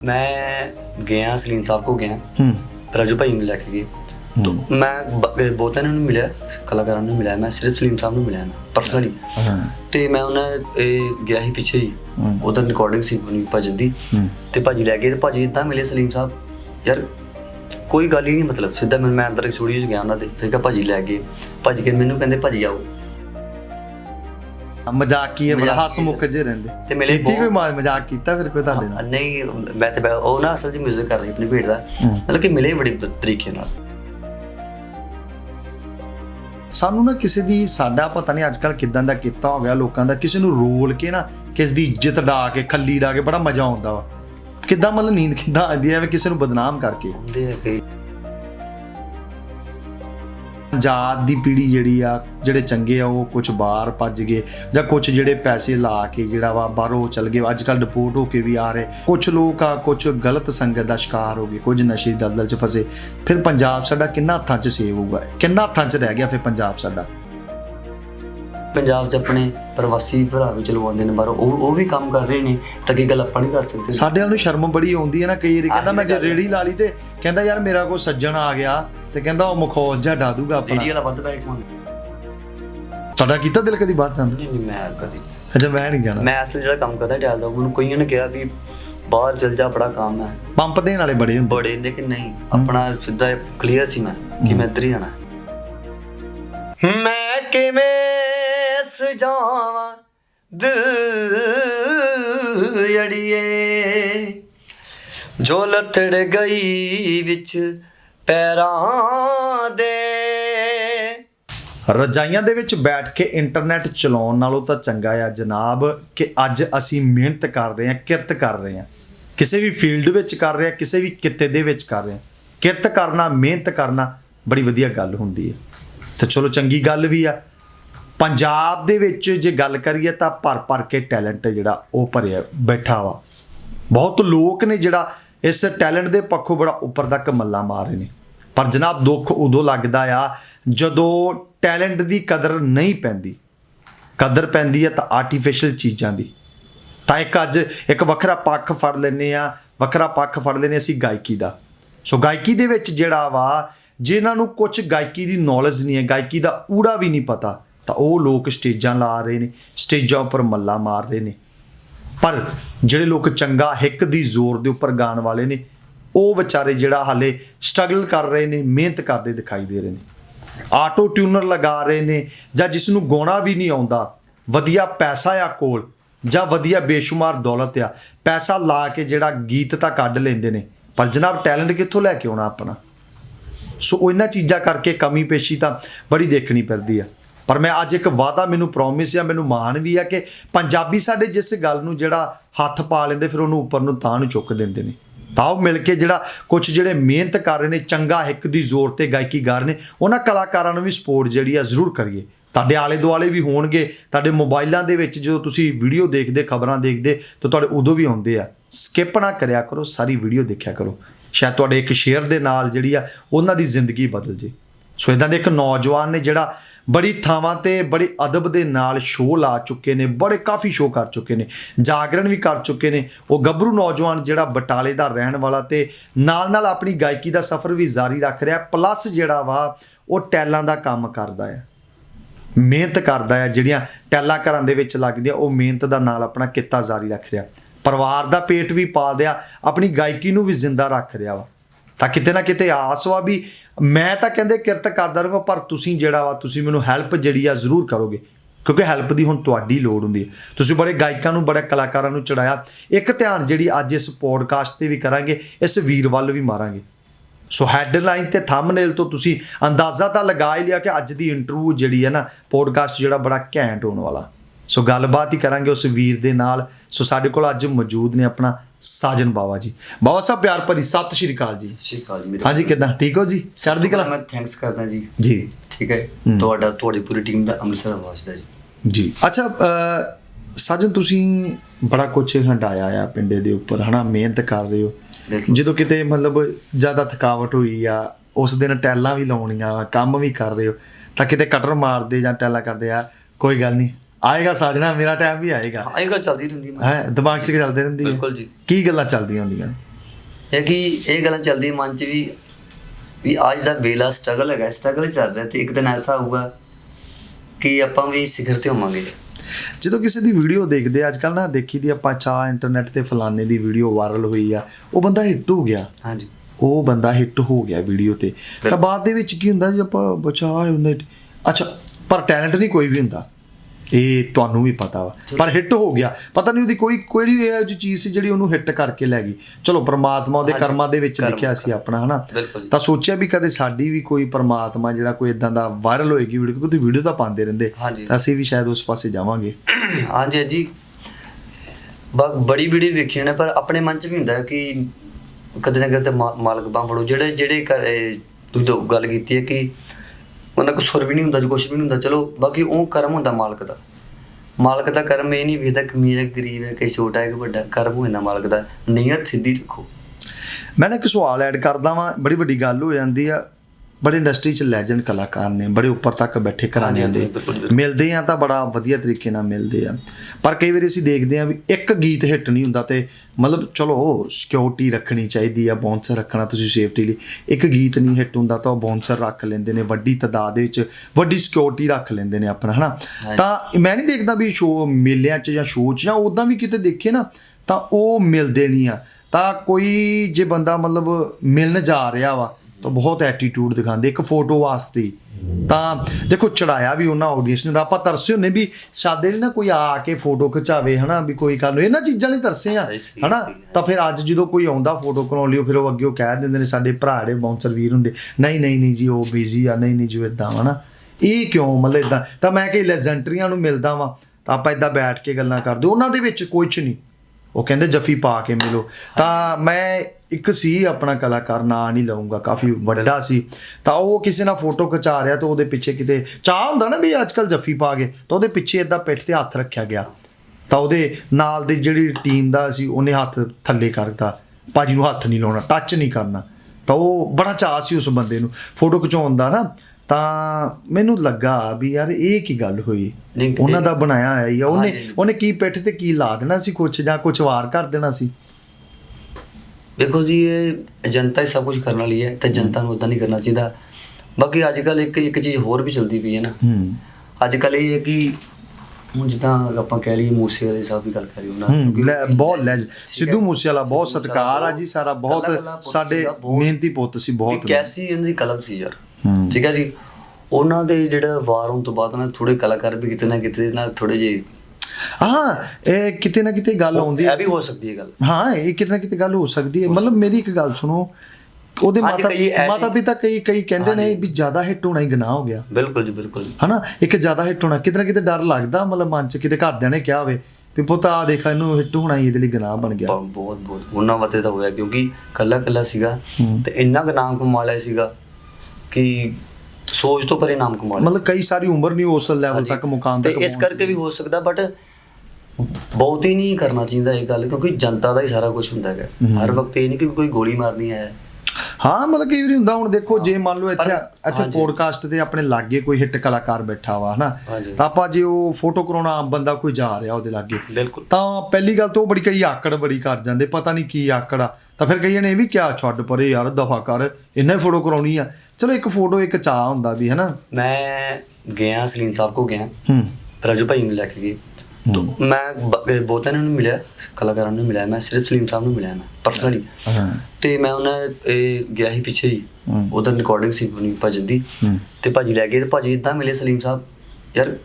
मैं गया सलीम साहब को गया ਹੂੰ राजू भाई मिल के गए तो मैं ब- ਬਹੁਤਾਂ ਨੂੰ ਨਹੀਂ ਮਿਲਿਆ ਕਲਾਕਾਰਾਂ ਨੂੰ ਮਿਲਿਆ ਮੈਂ ਸਿਰਫ ਸਲੀਮ ਸਾਹਿਬ ਨੂੰ ਮਿਲਿਆ ਮੈਂ ਪਰਸਨਲੀ ਹਾਂ ਤੇ ਮੈਂ ਉਹਨਾਂ ਇਹ ਗਿਆ ਸੀ ਪਿੱਛੇ ਹੀ ਹੂੰ। ਉਧਰ ਰਿਕਾਰਡਿੰਗ ਸੀ ਆਪਣੀ ਭਜਨ ਦੀ ਹੂੰ ਤੇ ਭਾਜੀ ਲੈ ਗਏ ਤੇ ਭਾਜੀ ਇਦਾਂ ਮਿਲੇ ਸਲੀਮ ਸਾਹਿਬ ਯਾਰ ਕੋਈ ਗੱਲ ਹੀ ਨਹੀਂ ਮਤਲਬ ਸਿੱਧਾ ਮੈਂ ਮੈਂ ਅੰਦਰ ਸਟੂਡੀਓ 'ਚ ਗਿਆ ਉਹਨਾਂ ਦੇ ਫਿਰ ਕਿਹਾ ਭਾਜੀ ਲੈ ਗਏ ਭਾਜੀ ਕਹਿੰਦੇ ਮੈਨੂੰ ਕਹਿੰਦੇ ਭਾਜੀ ਆਓ ਮਜ਼ਾਕ ਹੀ ਹੈ ਬੜਾ ਮਜ਼ਾਕ ਜੇ ਰਹਿੰਦੇ। ਤੇ ਮਿਲੇ ਕੀਤੀ ਕੋਈ ਮਾ- ਮਜ਼ਾਕ ਕੀਤਾ ਫਿਰ ਕੋਈ ਤੁਹਾਡੇ ਨਾਲ? ਨਹੀਂ ਮੈਂ ਤੇ ਬੈ- ਉਹ ਨਾ ਅਸਲ 'ਚ ਮਿਊਜ਼ਿਕ ਕਰ ਰਹੀ ਆਪਣੀ ਭੇਟ ਦਾ। ਮਤਲਬ ਕਿ ਮਿਲੇ ਬੜੀ ਤ- ਤਰੀਕੇ ਨਾਲ। ਸਾਨੂੰ ਨਾ ਕਿਸੇ ਦੀ ਸਾਡਾ ਪਤਾ ਨਹੀਂ ਅੱਜਕੱਲ ਕਿਦਾਂ ਦਾ ਕੀਤਾ ਹੋ ਗਿਆ ਲੋਕਾਂ ਦਾ ਕਿਸੇ ਨੂੰ ਰੋਲ ਕੇ ਨਾ ਕਿਸ ਦੀ ਇੱਜ਼ਤ ਡਾ ਕੇ ਖੱਲੀ ਡਾ ਕੇ ਬੜਾ ਮਜ਼ਾ ਆਉਂਦਾ ਵਾ। ਕਿਦਾਂ ਮਤਲਬ ਨੀਂਦ ਕਿਦਾਂ ਆਉਂਦੀ ਹੈ ਵੀ ਕਿਸੇ ਨੂੰ ਬਦਨਾਮ ਕਰਕੇ। ਹੁੰਦੇ ਆ ਕਈ। ਪੰਜਾਬ ਦੀ ਪੀੜ੍ਹੀ ਜਿਹੜੀ ਆ, ਜਿਹੜੇ ਚੰਗੇ ਆ, ਉਹ ਕੁਝ ਬਾਹਰ ਭੱਜ ਗਏ ਜਾਂ ਕੁਝ ਜਿਹੜੇ ਪੈਸੇ ਲਾ ਕੇ ਜਿਹੜਾ ਵਾ ਬਾਹਰੋਂ ਚਲ ਗਏ। ਅੱਜ ਕੱਲ ਡਿਪੋਰਟ ਹੋ ਕੇ ਵੀ ਆ ਰਹੇ। ਕੁਝ ਲੋਕ ਆ ਕੁਝ ਗਲਤ ਸੰਗਤ ਦਾ ਸ਼ਿਕਾਰ ਹੋ ਗਏ, ਕੁਝ ਨਸ਼ੇ ਦਲਦਲ 'ਚ ਫਸੇ। ਫਿਰ ਪੰਜਾਬ ਸਾਡਾ ਕਿੰਨਾ ਹੱਥਾਂ 'ਚ ਸੇਵ ਹੋਊਗਾ? ਕਿੰਨਾ ਹੱਥਾਂ 'ਚ ਰਹਿ ਗਿਆ ਫਿਰ ਪੰਜਾਬ ਸਾਡਾ? ਪੰਜਾਬ 'ਚ ਆਪਣੇ ਪ੍ਰਵਾਸੀ ਭਰਾ ਵੀ ਚਲਵਾਉਂਦੇ ਨੇ ਬਾਹਰੋਂ ਉਹ ਉਹ ਵੀ ਕੰਮ ਕਰ ਰਹੇ ਨੇ ਤਾਂ ਕੀ ਗੱਲ ਆਪਾਂ ਨਹੀਂ ਕਰ ਸਕਦੇ? ਸਾਡੇ ਵਾਲ ਨੂੰ ਸ਼ਰਮ ਬੜੀ ਆਉਂਦੀ ਹੈ ਨਾ ਕਈ ਵਾਰੀ ਕਹਿੰਦਾ ਮੈਂ ਜੇ। ਰੇੜੀ ਲਾ ਲਈ ਤੇ ਕਹਿੰਦਾ ਯਾਰ ਮੇਰਾ ਕੋਈ ਸੱਜਣ ਆ ਗਿਆ ਤੇ ਕਹਿੰਦਾ ਉਹ ਮਖੌਲ ਜਿਹਾ ਡਾ ਦੂਗਾ ਆਪਣਾ। ਰੇਡੀ ਵਾਲਾ ਵੱਧ ਬੈਕ ਮੰਗ ਤੁਹਾਡਾ ਕੀਤਾ ਦਿਲ ਕਦੀ ਬਾਤ ਜਾਂਦਾ? ਨਹੀਂ ਮੈਂ ਕਦੀ। ਅਜੇ ਮੈਂ ਨਹੀਂ ਜਾਣਾ। ਮੈਂ ਅਸਲ ਜਿਹੜਾ ਕੰਮ ਕਰਦਾ ਡੈਲ ਦਾ ਮੈਨੂੰ ਕਈਆਂ ਨੇ ਕਿਹਾ ਵੀ ਬਾਹਰ ਚਲ ਜਾ ਬੜਾ ਕੰਮ ਹੈ। ਪੰਪ ਦੇਣ ਵਾਲੇ ਬੜੇ ਹੁੰਦੇ। ਬੜੇ ਨੇ ਕਿ ਨਹੀਂ? ਆਪਣਾ ਸਿੱਧਾ ਕਲੀਅਰ ਸੀ ਮੈਂ ਕਿ ਮੈਂ ਇੱਧਰ ਹੀ ਆਣਾ ਮੈਂ ਕਿਵੇਂ ਸਜਾਵਾਂ ਦਿਲ ਅੜੀਏ। ਜੋ ਲੱਥੜ ਗਈ ਵਿੱਚ ਪੈਰਾਂ ਦੇ। ਰਜਾਈਆਂ ਦੇ ਵਿੱਚ ਬੈਠ ਕੇ ਇੰਟਰਨੈਟ ਚਲਾਉਣ ਨਾਲੋਂ ਤਾਂ ਚੰਗਾ ਆ ਜਨਾਬ, ਕਿ ਅੱਜ ਅਸੀਂ ਮਿਹਨਤ ਕਰ ਰਹੇ ਹਾਂ, ਕਿਰਤ ਕਰ ਰਹੇ ਹਾਂ। ਕਿਸੇ ਵੀ ਫੀਲਡ ਵਿੱਚ ਕਰ ਰਹੇ ਹਾਂ, ਕਿਸੇ ਵੀ ਕਿੱਤੇ ਦੇ ਵਿੱਚ ਕਰ ਰਹੇ ਹਾਂ। ਕਿਰਤ ਕਰਨਾ, ਮਿਹਨਤ ਕਰਨਾ ਬੜੀ ਵਧੀਆ ਗੱਲ ਹੁੰਦੀ ਹੈ। ਤੇ ਚਲੋ ਚੰਗੀ ਗੱਲ ਵੀ ਆ। ਪੰਜਾਬ ਦੇ ਵਿੱਚ ਜੇ ਗੱਲ ਕਰੀਏ ਤਾਂ ਭਰ ਭਰ ਕੇ ਟੈਲੈਂਟ ਜਿਹੜਾ ਉਹ ਭਰਿਆ ਬੈਠਾ ਵਾ। ਬਹੁਤ ਲੋਕ ਨੇ ਜਿਹੜਾ ਇਸ ਟੈਲੈਂਟ ਦੇ ਪੱਖੋਂ ਬੜਾ ਉੱਪਰ ਤੱਕ ਮੱਲਾ ਮਾਰ ਰਹੇ ਨੇ। ਪਰ ਜਨਾਬ ਦੁੱਖ ਉਦੋਂ ਲੱਗਦਾ ਆ ਜਦੋਂ ਟੈਲੈਂਟ ਦੀ ਕਦਰ ਨਹੀਂ ਪੈਂਦੀ। ਕਦਰ ਪੈਂਦੀ ਹੈ ਤਾਂ ਆਰਟੀਫੀਸ਼ੀਅਲ ਚੀਜ਼ਾਂ ਦੀ। ਤਾਂ ਇੱਕ ਅੱਜ ਇੱਕ ਵੱਖਰਾ ਪੱਖ ਫੜ ਲੈਨੇ ਆ, ਵੱਖਰਾ ਪੱਖ ਫੜ ਲੈਨੇ ਅਸੀਂ ਗਾਇਕੀ ਦਾ। ਸੋ ਗਾਇਕੀ ਦੇ ਵਿੱਚ ਜਿਹੜਾ ਵਾ, ਜਿਨ੍ਹਾਂ ਨੂੰ ਕੁਝ ਗਾਇਕੀ ਦੀ ਨੌਲੇਜ ਨਹੀਂ ਹੈ, ਗਾਇਕੀ ਦਾ ਊੜਾ ਵੀ ਨਹੀਂ ਪਤਾ। ਤਾਂ ਉਹ ਲੋਕ ਸਟੇਜਾਂ ਲਾ ਰਹੇ ਨੇ, ਸਟੇਜਾਂ ਉੱਪਰ ਮੱਲਾ ਮਾਰ ਰਹੇ ਨੇ। ਪਰ ਜਿਹੜੇ ਲੋਕ ਚੰਗਾ ਹਿੱਕ ਦੀ ਜ਼ੋਰ ਦੇ ਉੱਪਰ ਗਾਣ ਵਾਲੇ ਨੇ, ਉਹ ਵਿਚਾਰੇ ਜਿਹੜਾ ਹਾਲੇ ਸਟਰਗਲ ਕਰ ਰਹੇ ਨੇ, ਮਿਹਨਤ ਕਰਦੇ ਦਿਖਾਈ ਦੇ ਰਹੇ ਨੇ। ਆਟੋ ਟਿਊਨਰ ਲਗਾ ਰਹੇ ਨੇ ਜਾਂ ਜਿਸ ਨੂੰ ਗਾਉਣਾ ਵੀ ਨਹੀਂ ਆਉਂਦਾ, ਵਧੀਆ ਪੈਸਾ ਆ ਕੋਲ ਜਾਂ ਵਧੀਆ ਬੇਸ਼ੁਮਾਰ ਦੌਲਤ ਆ, ਪੈਸਾ ਲਾ ਕੇ ਜਿਹੜਾ ਗੀਤ ਤਾਂ ਕੱਢ ਲੈਂਦੇ ਨੇ, ਪਰ ਜਨਾਬ ਟੈਲੈਂਟ ਕਿੱਥੋਂ ਲੈ ਕੇ ਆਉਣਾ ਆਪਣਾ? ਸੋ ਇਹਨਾਂ ਚੀਜ਼ਾਂ ਕਰਕੇ ਕਮੀ ਪੇਸ਼ੀ ਤਾਂ ਬੜੀ ਦੇਖਣੀ ਪੈਂਦੀ ਆ। ਪਰ ਮੈਂ ਅੱਜ ਇੱਕ ਵਾਅਦਾ ਮੈਨੂੰ ਪ੍ਰੋਮਿਸ ਆ, ਮੈਨੂੰ ਮਾਣ ਵੀ ਆ ਕਿ ਪੰਜਾਬੀ ਸਾਡੇ ਜਿਸ ਗੱਲ ਨੂੰ ਜਿਹੜਾ ਹੱਥ ਪਾ ਲੈਂਦੇ, ਫਿਰ ਉਹਨੂੰ ਉੱਪਰ ਨੂੰ ਤਾਂ ਨੂੰ ਚੁੱਕ ਦਿੰਦੇ ਨੇ। ਤਾਂ ਉਹ ਮਿਲ ਕੇ ਜਿਹੜਾ ਕੁਝ ਜਿਹੜੇ ਮਿਹਨਤ ਕਰ ਰਹੇ ਨੇ, ਚੰਗਾ ਹਿੱਕ ਦੀ ਜ਼ੋਰ ਤੇ ਗਾਇਕੀ ਗਾ ਰਹੇ ਨੇ, ਉਹਨਾਂ ਕਲਾਕਾਰਾਂ ਨੂੰ ਵੀ ਸਪੋਰਟ ਜਿਹੜੀ ਆ ਜ਼ਰੂਰ ਕਰੀਏ। ਤੁਹਾਡੇ ਆਲੇ ਦੁਆਲੇ ਵੀ ਹੋਣਗੇ, ਤੁਹਾਡੇ ਮੋਬਾਈਲਾਂ ਦੇ ਵਿੱਚ ਜਦੋਂ ਤੁਸੀਂ ਵੀਡੀਓ ਦੇਖਦੇ, ਖਬਰਾਂ ਦੇਖਦੇ, ਤਾਂ ਤੁਹਾਡੇ ਉਦੋਂ ਵੀ ਆਉਂਦੇ ਆ। ਸਕਿਪ ਨਾ ਕਰਿਆ ਕਰੋ, ਸਾਰੀ ਵੀਡੀਓ ਦੇਖਿਆ ਕਰੋ। ਸ਼ਾਇਦ ਤੁਹਾਡੇ ਇੱਕ ਸ਼ੇਅਰ ਦੇ ਨਾਲ ਜਿਹੜੀ ਆ, ਉਹਨਾਂ ਦੀ ਜ਼ਿੰਦਗੀ ਬਦਲ ਜੇ। ਸੋ ਇਦਾਂ ਦੇ ਇੱਕ ਨੌਜਵਾਨ ਨੇ ਜਿਹੜਾ ਬੜੀ ਥਾਵਾਂ ਤੇ ਬੜੇ ਅਦਬ ਦੇ ਨਾਲ ਸ਼ੋਅ ਲਾ ਚੁੱਕੇ ਨੇ, ਬੜੇ ਕਾਫੀ ਸ਼ੋਅ ਕਰ ਚੁੱਕੇ ਨੇ, ਜਾਗਰਣ ਵੀ ਕਰ ਚੁੱਕੇ ਨੇ। ਉਹ ਗੱਭਰੂ ਨੌਜਵਾਨ ਜਿਹੜਾ ਬਟਾਲੇ ਦਾ ਰਹਿਣ ਵਾਲਾ ਤੇ ਨਾਲ ਨਾਲ ਆਪਣੀ ਗਾਇਕੀ ਦਾ ਸਫ਼ਰ ਵੀ ਜਾਰੀ ਰੱਖ ਰਿਹਾ ਪਲੱਸ ਜਿਹੜਾ ਵਾ ਉਹ ਟੈਲਾਂ ਦਾ ਕੰਮ ਕਰਦਾ ਹੈ ਮਿਹਨਤ ਕਰਦਾ ਹੈ ਜਿਹੜੀਆਂ ਟੈਲਾਂ ਘਰਾਂ ਦੇ ਵਿੱਚ ਲੱਗਦੀਆਂ, ਉਹ ਮਿਹਨਤ ਦਾ ਨਾਲ ਆਪਣਾ ਕਿੱਤਾ ਜਾਰੀ ਰੱਖ ਰਿਹਾ। ਪਰਿਵਾਰ ਦਾ ਪੇਟ ਵੀ ਪਾਲ ਰਿਹਾ, ਆਪਣੀ ਗਾਇਕੀ ਨੂੰ ਵੀ ਜ਼ਿੰਦਾ ਰੱਖ ਰਿਹਾ ਵਾ। ਤਾਂ ਕਿਤੇ ਨਾ ਕਿਤੇ ਆਸ ਵਾ ਵੀ ਮੈਂ ਤਾਂ ਕਹਿੰਦੇ ਕਿਰਤ ਕਰਦਾ ਰਹੂੰਗਾ, ਪਰ ਤੁਸੀਂ ਜਿਹੜਾ ਵਾ, ਤੁਸੀਂ ਮੈਨੂੰ ਹੈਲਪ ਜਿਹੜੀ ਆ ਜ਼ਰੂਰ ਕਰੋਗੇ। ਕਿਉਂਕਿ ਹੈਲਪ ਦੀ ਹੁਣ ਤੁਹਾਡੀ ਲੋੜ ਹੁੰਦੀ ਹੈ। ਤੁਸੀਂ ਬੜੇ ਗਾਇਕਾਂ ਨੂੰ, ਬੜੇ ਕਲਾਕਾਰਾਂ ਨੂੰ ਚੜਾਇਆ। ਇੱਕ ਧਿਆਨ ਜਿਹੜੀ ਅੱਜ ਇਸ ਪੋਡਕਾਸਟ ਤੇ ਵੀ ਕਰਾਂਗੇ, ਇਸ ਵੀਰ ਵੱਲ ਵੀ ਮਾਰਾਂਗੇ। ਸੋ ਹੈਡਲਾਈਨ ਤੇ ਥੰਬਨੇਲ ਤੋਂ ਤੁਸੀਂ ਅੰਦਾਜ਼ਾ ਤਾਂ ਲਗਾ ਹੀ ਲਿਆ ਕਿ ਅੱਜ ਦੀ ਇੰਟਰਵਿਊ ਜਿਹੜੀ ਹੈ ਨਾ ਪੋਡਕਾਸਟ ਜਿਹੜਾ ਬੜਾ ਘੈਂਟ ਹੋਣ ਵਾਲਾ। ਸੋ ਗੱਲਬਾਤ ਹੀ ਕਰਾਂਗੇ ਉਸ ਵੀਰ ਦੇ ਨਾਲ। ਸੋ ਸਾਡੇ ਕੋਲ ਅੱਜ ਮੌਜੂਦ ਨੇ ਆਪਣਾ ਸਾਜਨ ਬਾਵਾ ਜੀ। ਬਾਵਾ ਸਾਹਿਬ ਪਿਆਰ ਭਰੀ ਸਤਿ ਸ਼੍ਰੀ ਅਕਾਲ ਜੀ। ਸਤਿ ਸ਼੍ਰੀ ਅਕਾਲ ਜੀ ਮੇਰੇ ਹਾਂਜੀ ਕਿਦਾਂ? ਠੀਕ ਹੋ ਜੀ? ਚੜ੍ਹਦੀ ਕਲਾ? ਮੈਂ ਥੈਂਕਸ ਕਰਦਾ ਜੀ। ਜੀ। ਠੀਕ ਹੈ ਤੁਹਾਡਾ ਤੁਹਾਡੀ ਪੂਰੀ ਟੀਮ ਦਾ ਅੰਮ੍ਰਿਤਸਰ ਵਾਸਤਾ ਜੀ। ਜੀ। ਅੱਛਾ ਸਾਜਨ ਤੁਸੀਂ ਬੜਾ ਕੁਝ ਹੰਡਾਇਆ ਆ ਪਿੰਡੇ ਦੇ ਉੱਪਰ ਹਨਾ? ਮਿਹਨਤ ਕਰ ਰਹੇ ਹੋ। ਜਦੋਂ ਕਿਤੇ ਮਤਲਬ ਜ਼ਿਆਦਾ ਥਕਾਵਟ ਹੋਈ ਆ ਉਸ ਦਿਨ ਟੈਲਾਂ ਵੀ ਲਾਉਣੀਆਂ ਕੰਮ ਵੀ ਕਰ ਰਹੇ ਹੋ ਤਾਂ ਕਿਤੇ ਕਟਰ ਮਾਰਦੇ ਜਾਂ ਟੈਲਾਂ ਕਰਦੇ ਆ ਕੋਈ ਗੱਲ ਨਹੀਂ। ਆਏਗਾ ਸਾਜਣਾ ਮੇਰਾ ਟਾਈਮ ਵੀ ਆਏਗਾ। ਆਏਗਾ ਚੱਲਦੀ ਰਹਿੰਦੀ ਮੈਂ ਹੈ ਦਿਮਾਗ 'ਚ ਚੱਲਦੇ ਰਹਿੰਦੀ ਹੈ? ਬਿਲਕੁਲ ਜੀ। ਕੀ ਗੱਲਾਂ ਚੱਲਦੀਆਂ ਹੁੰਦੀਆਂ? ਇਹ ਕਿ ਇਹ ਗੱਲਾਂ ਚੱਲਦੀਆਂ ਮਨ 'ਚ ਵੀ ਵੀ ਅੱਜ ਦਾ ਵੇਲਾ ਸਟਰਗਲ ਹੈਗਾ ਸਟਰਗਲ ਹੀ ਚੱਲ ਰਿਹਾ ਤੇ ਇੱਕ ਦਿਨ ਐਸਾ ਹੋਊਗਾ ਕਿ ਆਪਾਂ ਵੀ ਸਿਖਰ ਤੇ ਹੋਵਾਂਗੇ। ਜਦੋਂ ਕਿਸੇ ਦੀ ਵੀਡੀਓ ਦੇਖਦੇ ਅੱਜ ਕੱਲ ਨਾ ਦੇਖੀ ਦੀ ਆਪਾਂ ਚਾ ਇੰਟਰਨੈਟ ਤੇ ਫਲਾਣੇ ਦੀ ਵੀਡੀਓ ਵਾਇਰਲ ਹੋਈ ਆ ਉਹ ਬੰਦਾ ਹਿੱਟ ਹੋ ਗਿਆ। ਹਾਂਜੀ ਉਹ ਬੰਦਾ ਹਿੱਟ ਹੋ ਗਿਆ ਵੀਡੀਓ ਤੇ। ਤਾਂ ਬਾਅਦ ਦੇ ਵਿੱਚ ਕੀ ਹੁੰਦਾ ਜੀ ਆਪਾਂ ਬਚਾ ਹੁੰਦਾ ਅੱਛਾ ਪਰ ਟੈਲੈਂਟ ਨਹੀਂ ਕੋਈ ਵੀ ਹੁੰਦਾ। ਇਹ ਤੁਹਾਨੂੰ ਵੀ ਪਤਾ ਵਾ। ਪਰ ਹਿੱਟ ਹੋ ਗਿਆ। ਪਤਾ ਨਹੀਂ ਉਹਦੀ ਕੋਈ ਕੋਈ ਇਹੋ ਜਿਹੀ ਚੀਜ਼ ਸੀ ਜਿਹੜੀ ਉਹਨੂੰ ਹਿੱਟ ਕਰਕੇ ਲੈ ਗਈ। ਚਲੋ ਪ੍ਰਮਾਤਮਾ ਉਹਦੇ ਕਰਮਾਂ ਦੇ ਵਿੱਚ ਲਿਖਿਆ ਸੀ ਆਪਣਾ ਹਨਾ। ਤਾਂ ਸੋਚਿਆ ਵੀ ਕਦੇ ਸਾਡੀ ਵੀ ਕੋਈ ਪ੍ਰਮਾਤਮਾ ਜਿਹੜਾ ਕੋਈ ਇਦਾਂ ਦਾ ਵਾਇਰਲ ਹੋਏਗੀ ਵੀਡੀਓ ਕਿਉਂਕਿ ਵੀਡੀਓ ਤਾਂ ਪਾਉਂਦੇ ਰਹਿੰਦੇ। ਤਾਂ ਅਸੀਂ ਵੀ ਸ਼ਾਇਦ ਉਸ ਪਾਸੇ ਜਾਵਾਂਗੇ। ਹਾਂਜੀ ਜੀ ਬ- ਬੜੀ ਵੀਡੀਓ ਵੇਖੀ ਨੇ ਪਰ ਆਪਣੇ ਮਨ 'ਚ ਵੀ ਹੁੰਦਾ ਕਿ ਕਦੇ ਨਾ ਕਦੇ ਮਾਲਕ ਬਾਂਹ ਫੜੋ। ਜਿਹੜੇ ਜਿਹੜੇ ਤੁਸੀਂ ਗੱਲ ਕੀਤੀ ਹੈ ਕਿ ਉਹਨਾਂ ਕੋਲ ਸੁਰ ਵੀ ਨਹੀਂ ਹੁੰਦਾ ਜੀ ਕੁਝ ਵੀ ਨਹੀਂ ਹੁੰਦਾ, ਚਲੋ, ਬਾਕੀ ਉਹ ਕਰਮ ਹੁੰਦਾ ਮਾਲਕ ਦਾ। ਮਾਲਕ ਦਾ ਕਰਮ ਇਹ ਨਹੀਂ ਵੇਖਦਾ ਕਿ ਅਮੀਰ ਹੈ, ਗਰੀਬ ਹੈ ਕਿ ਛੋਟਾ ਹੈ ਕਿ ਵੱਡਾ, ਕਰਮ ਹੋ ਮਾਲਕ ਦਾ। ਨੀਅਤ ਸਿੱਧੀ ਰੱਖੋ। ਮੈਂ ਨਾ ਇੱਕ ਸਵਾਲ ਐਡ ਕਰਦਾ ਵਾਂ, ਬੜੀ ਵੱਡੀ ਗੱਲ ਹੋ ਜਾਂਦੀ ਆ। ਬੜੇ ਇੰਡਸਟਰੀ 'ਚ ਲੈਜੈਂਡ ਕਲਾਕਾਰ ਨੇ ਬੜੇ ਉੱਪਰ ਤੱਕ ਬੈਠੇ ਘਰਾਣਿਆਂ ਦੇ। ਮਿਲਦੇ ਆ ਤਾਂ ਬੜਾ ਵਧੀਆ ਤਰੀਕੇ ਨਾਲ ਮਿਲਦੇ ਆ। ਪਰ ਕਈ ਵਾਰੀ ਅਸੀਂ ਦੇਖਦੇ ਆ ਵੀ ਇੱਕ ਗੀਤ ਹਿੱਟ ਨਹੀਂ ਹੁੰਦਾ ਤੇ ਮਤਲਬ ਚਲੋ ਸਿਕਿਉਰਿਟੀ ਰੱਖਣੀ ਚਾਹੀਦੀ ਆ ਬਾਉਂਸਰ ਰੱਖਣਾ ਤੁਸੀਂ ਸੇਫਟੀ ਲਈ। ਇੱਕ ਗੀਤ ਨਹੀਂ ਹਿੱਟ ਹੁੰਦਾ ਤਾਂ ਉਹ ਬਾਉਂਸਰ ਰੱਖ ਲੈਂਦੇ ਨੇ ਵੱਡੀ ਤਦਾਦ ਦੇ ਵਿੱਚ ਵੱਡੀ ਸਿਕਿਉਰਿਟੀ ਰੱਖ ਲੈਂਦੇ ਨੇ ਆਪਣਾ ਹਨਾ। ਤਾਂ ਮੈਂ ਨਹੀਂ ਦੇਖਦਾ ਵੀ ਸ਼ੋ ਮੇਲਿਆਂ 'ਚ ਜਾਂ ਸ਼ੋਅ 'ਚ ਜਾਂ ਉਦਾਂ ਵੀ ਕਿਤੇ ਦੇਖੇ ਨਾ ਤਾਂ ਉਹ ਮਿਲਦੇ ਨਹੀਂ ਆ। ਤਾਂ ਕੋਈ ਜੇ ਬੰਦਾ ਮਤਲਬ ਮਿਲਣ ਜਾ ਰਿਹਾ ਵਾ ਤਾਂ ਬਹੁਤ ਐਟੀਟਿਊਡ ਦਿਖਾਉਂਦੇ ਇੱਕ ਫੋਟੋ ਵਾਸਤੇ। ਤਾਂ ਦੇਖੋ ਚੜਾਇਆ ਵੀ ਉਹਨਾਂ ਆਡੀਅנס ਨੇ ਆਪਾਂ ਤਰਸੇ ਹੁੰਨੇ ਵੀ ਸਾਦੇ ਨਾ ਕੋਈ ਆ ਕੇ ਫੋਟੋ ਖਿਚਾਵੇ ਹਨਾ ਵੀ ਕੋਈ ਕਰ ਲੋ ਇਹਨਾਂ ਚੀਜ਼ਾਂ ਲਈ ਤਰਸੇ ਆ ਹਨਾ। ਤਾਂ ਫਿਰ ਅੱਜ ਜਦੋਂ ਕੋਈ ਆਉਂਦਾ ਫੋਟੋ ਕਰਾਉਣ ਲਈ ਉਹ ਫਿਰ ਉਹ ਅੱਗੇ ਉਹ ਕਹਿ ਦਿੰਦੇ ਨੇ ਸਾਡੇ ਭਰਾ ਦੇ ਬਾਉਂਸਰ ਵੀਰ ਹੁੰਦੇ ਨਹੀਂ ਨਹੀਂ ਨਹੀਂ ਜੀ ਉਹ ਬਿਜ਼ੀ ਆ ਨਹੀਂ ਨਹੀਂ ਜੀ ਇਦਾਂ ਵਾ ਨਾ। ਇਹ ਕਿਉਂ? ਮਤਲਬ ਇਦਾਂ ਤਾਂ ਮੈਂ ਕਿ ਲੈਜੈਂਟਰੀਆਂ ਨੂੰ ਮਿਲਦਾ ਵਾਂ। ਤਾਂ ਆਪਾਂ ਇਦਾਂ ਬੈਠ ਕੇ ਗੱਲਾਂ ਕਰਦੇ ਉਹਨਾਂ ਦੇ ਵਿੱਚ ਕੁਝ ਨਹੀਂ। ਉਹ ਕਹਿੰਦੇ ਜੱਫੀ ਪਾ ਕੇ ਮਿਲੋ। ਤਾਂ ਮੈਂ ਇੱਕ ਸੀ ਆਪਣਾ ਕਲਾਕਾਰ ਨਾਂ ਨਹੀਂ ਲਵਾਂਗਾ ਕਾਫੀ ਵੱਡਾ ਸੀ। ਤਾਂ ਉਹ ਕਿਸੇ ਨਾਲ ਫੋਟੋ ਖਿਚਾ ਰਿਹਾ ਤਾਂ ਉਹਦੇ ਪਿੱਛੇ ਕਿਤੇ ਚਾਹ ਹੁੰਦਾ ਨਾ ਵੀ ਅੱਜ ਕੱਲ ਜੱਫੀ ਪਾ ਕੇ ਤਾਂ ਉਹਦੇ ਪਿੱਛੇ ਇਦਾਂ ਪਿੱਠ ਤੇ ਹੱਥ ਰੱਖਿਆ ਗਿਆ। ਤਾਂ ਉਹਦੇ ਨਾਲ ਦੀ ਜਿਹੜੀ ਟੀਮ ਦਾ ਸੀ ਉਹਨੇ ਹੱਥ ਥੱਲੇ ਕਰਤਾ। ਭਾਜੀ ਨੂੰ ਹੱਥ ਨਹੀਂ ਲਾਉਣਾ ਟੱਚ ਨਹੀਂ ਕਰਨਾ। ਤਾਂ ਉਹ ਬੜਾ ਚਾਅ ਸੀ ਉਸ ਬੰਦੇ ਨੂੰ। ਫੋਟੋ ਖਿਚਾਉਣ ਦਾ ਨਾ ਤਾਂ ਮੈਨੂੰ ਲੱਗਾ ਵੀ ਯਾਰ ਇਹ ਕੀ ਗੱਲ ਹੋਈ? ਉਹਨਾਂ ਦਾ ਬਣਾਇਆ ਹੀ ਆ। ਉਹਨੇ। ਉਹਨੇ ਕੀ ਪਿੱਠ ਤੇ ਕੀ ਲਾ ਦੇਣਾ ਸੀ ਕੁਛ ਜਾਂ ਕੁਛ ਵਾਰ ਕਰ ਦੇਣਾ ਸੀ? ਵੇਖੋ ਜੀ ਇਹ ਜਨਤਾ ਹੀ ਸਭ ਕੁਝ ਕਰਨ ਵਾਲੀ ਹੈ ਤੇ ਜਨਤਾ ਨੂੰ ਉਦਾਂ ਨਹੀਂ ਕਰਨਾ ਚਾਹੀਦਾ। ਬਾਕੀ ਅੱਜ ਕੱਲ ਇੱਕ ਇੱਕ ਚੀਜ਼ ਹੋਰ ਵੀ ਚੱਲਦੀ ਪਈ ਹੈ ਨਾ। ਹੂੰ। ਅੱਜ ਕੱਲ ਇਹ ਹੈ ਕਿ ਹੁਣ ਜਿੱਦਾਂ ਆਪਾਂ ਕਹਿ ਲਈਏ ਮੂਸੇ ਵਾਲੇ ਸਾਹਿਬ ਦੀ ਗੱਲ ਕਰੀ ਉਹਨਾਂ ਬਹੁਤ ਲੈ। ਸਿੱਧੂ ਮੂਸੇਵਾਲਾ ਬਹੁਤ ਸਿੱਧੂ ਸਤਿਕਾਰ ਆ ਜੀ ਸਾਰਾ ਬਹੁਤ ਸਾਡੇ ਬਹੁਤ- ਮਿਹਨਤੀ ਪੁੱਤ ਸੀ ਬਹੁਤ ਕੈਸੀ ਇਹਨਾਂ ਦੀ ਕਲਮ ਸੀ ਯਾਰ। ਠੀਕ ਹੈ ਜੀ? ਉਹਨਾਂ ਦੇ ਜਿਹੜਾ ਵਾਰ ਹੋਣ ਤੋਂ ਬਾਅਦ ਨਾ ਥੋੜੇ ਕਲਾਕਾਰ ਵੀ ਕਿਤੇ ਨਾ ਕਿਤੇ ਨਾ ਥੋੜੇ ਜਿਹੇ ਹਾਂ ਇਹ ਕਿਤੇ ਨਾ ਕਿਤੇ ਗੱਲ ਆਉਂਦੀ ਇਹ ਵੀ ਹੋ ਸਕਦੀ ਹੈ ਗੱਲ। ਹਾਂ ਇਹ ਕਿਤੇ ਨਾ ਕਿਤੇ ਗੱਲ ਹੋ ਸਕਦੀ ਹੈ। ਮਤਲਬ ਮੇਰੀ ਇੱਕ ਗੱਲ ਸੁਣੋ ਉਹਦੇ ਮਾਤਾ ਮਾਤਾ ਪਿਤਾ ਕਈ ਕਈ ਕਹਿੰਦੇ ਨੇ। ਵੀ ਜ਼ਿਆਦਾ ਹਿੱਟ ਹੋਣਾ ਹੀ ਗੁਨਾਹ ਹੋ ਗਿਆ। ਬਿਲਕੁਲ ਜੀ ਬਿਲਕੁਲ। ਹਨਾ? ਇੱਕ ਜ਼ਿਆਦਾ ਹਿੱਟ ਹੋਣਾ ਕਿਤੇ ਨਾ ਕਿਤੇ ਡਰ ਲੱਗਦਾ ਮਤਲਬ ਮਨ ਚ ਕਿਤੇ ਘਰਦਿਆਂ ਨੇ ਕਿਹਾ ਹੋਵੇ ਵੀ ਪੁੱਤ ਆ ਦੇਖ ਇਹਨੂੰ ਹਿੱਟ ਹੋਣਾ ਹੀ ਇਹਦੇ ਲਈ ਗੁਨਾਹ ਬਣ ਗਿਆ। ਬਹੁਤ ਬਹੁਤ ਉਹਨਾਂ ਵਾਸਤੇ ਤਾਂ ਹੋਇਆ ਕਿਉਂਕਿ ਕੱਲਾ ਕੱਲਾ ਸੀਗਾ ਹੂੰ। ਤੇ ਇੰਨਾ ਨਾਮ ਕਮਾ ਲਿਆ ਸੀਗਾ ਕਿ ਸੋਚ ਤੋਂ ਪਰੇ ਨਾਮ ਕਮਾ ਲਿਆ ਮਤਲਬ ਕਈ ਸਾਰੀ ਉਮਰ ਨਹੀਂ ਉਸ ਲੈਵਲ। ਤੱਕ ਮੁਕਾਮ ਤੇ ਤੱਕ ਇਸ ਕਰਕੇ ਵੀ ਹੋ ਸਕਦਾ ਬਟ ਬਹੁਤ ਹੀ ਨਹੀਂ ਕਰਨਾ ਚਾਹੀਦਾ ਇਹ ਗੱਲ ਕਿਉਂਕਿ ਜਨਤਾ ਦਾ ਹੀ ਸਾਰਾ ਕੁਝ ਹੁੰਦਾ ਹਮ। ਹਰ ਵਕਤ ਇਹ ਨਹੀਂ ਕਿ ਕੋਈ ਗੋਲੀ ਮਾਰਨੀ ਹੈ। ਹਾਂ ਮਤਲਬ ਕਈ ਵਾਰੀ ਹੁੰਦਾ ਹੁਣ ਦੇਖੋ ਜੇ ਮੰਨ ਲਓ ਇੱਥੇ ਇੱਥੇ। ਪੋਡਕਾਸਟ ਤੇ ਆਪਣੇ ਲਾਗੇ ਕੋਈ ਹਿੱਟ ਕਲਾਕਾਰ ਬੈਠਾ ਵਾ ਹਨਾ। ਤਾਂ ਆਪਾਂ ਜੇ ਉਹ ਫੋਟੋ ਕਰਾਉਣਾ ਆਮ ਬੰਦਾ ਕੋਈ ਜਾ ਰਿਹਾ ਉਹਦੇ ਲਾਗੇ ਬਿਲਕੁਲ। ਤਾਂ ਪਹਿਲੀ ਗੱਲ ਤਾਂ ਉਹ ਬੜੀ ਕਈ ਆਕੜ ਬੜੀ ਕਰ ਜਾਂਦੇ ਪਤਾ ਨਹੀਂ ਕੀ ਆਕੜ ਆ। ਤਾਂ ਫਿਰ ਕਈਆਂ ਨੇ ਇਹ ਵੀ ਕਿਹਾ ਛੱਡ ਪਰੇ ਯਾਰ ਦਫਾ ਕਰ ਇੰਨਾ ਹੀ ਫੋਟੋ ਕਰਾਉਣੀ ਆ। ਚਲੋ ਇੱਕ ਫੋਟੋ ਇੱਕ ਚਾਹ ਹੁੰਦਾ ਵੀ ਹਨਾ? ਮੈਂ ਗਿਆ ਸਲੀਮ ਸਾਹਿਬ ਕੋ ਗਿਆ। ਹੂੰ। ਰਾਜੂ ਭਾਈ ਨੂੰ ਲੈ ਕੇ ਗਏ। तो ਮੈਂ ਬਹੁਤਾਂ ਨੂੰ ਮਿਲਿਆ ਕਲਾਕਾਰਾਂ ਨੂੰ ਮਿਲਿਆ ਮੈਂ ਸਿਰਫ ਸਲੀਮ ਸਾਹਿਬ ਨੂੰ ਮਿਲਿਆ ਮੈਂ ਪਰਸਨਲੀ ਹਾਂ। ਤੇ ਮੈਂ ਉਹਨਾਂ ਇਹ ਗਿਆ ਸੀ ਪਿੱਛੇ ਹੀ ਹੂੰ। ਉਧਰ ਰਿਕਾਰਡਿੰਗ ਸੀ ਆਪਣੀ ਭਜਨ ਦੀ। ਹੂੰ। ਤੇ ਭਾਜੀ ਲੈ ਗਏ ਤੇ ਭਾਜੀ ਇਦਾਂ ਮਿਲੇ ਸਲੀਮ ਸਾਹਿਬ ਯਾਰ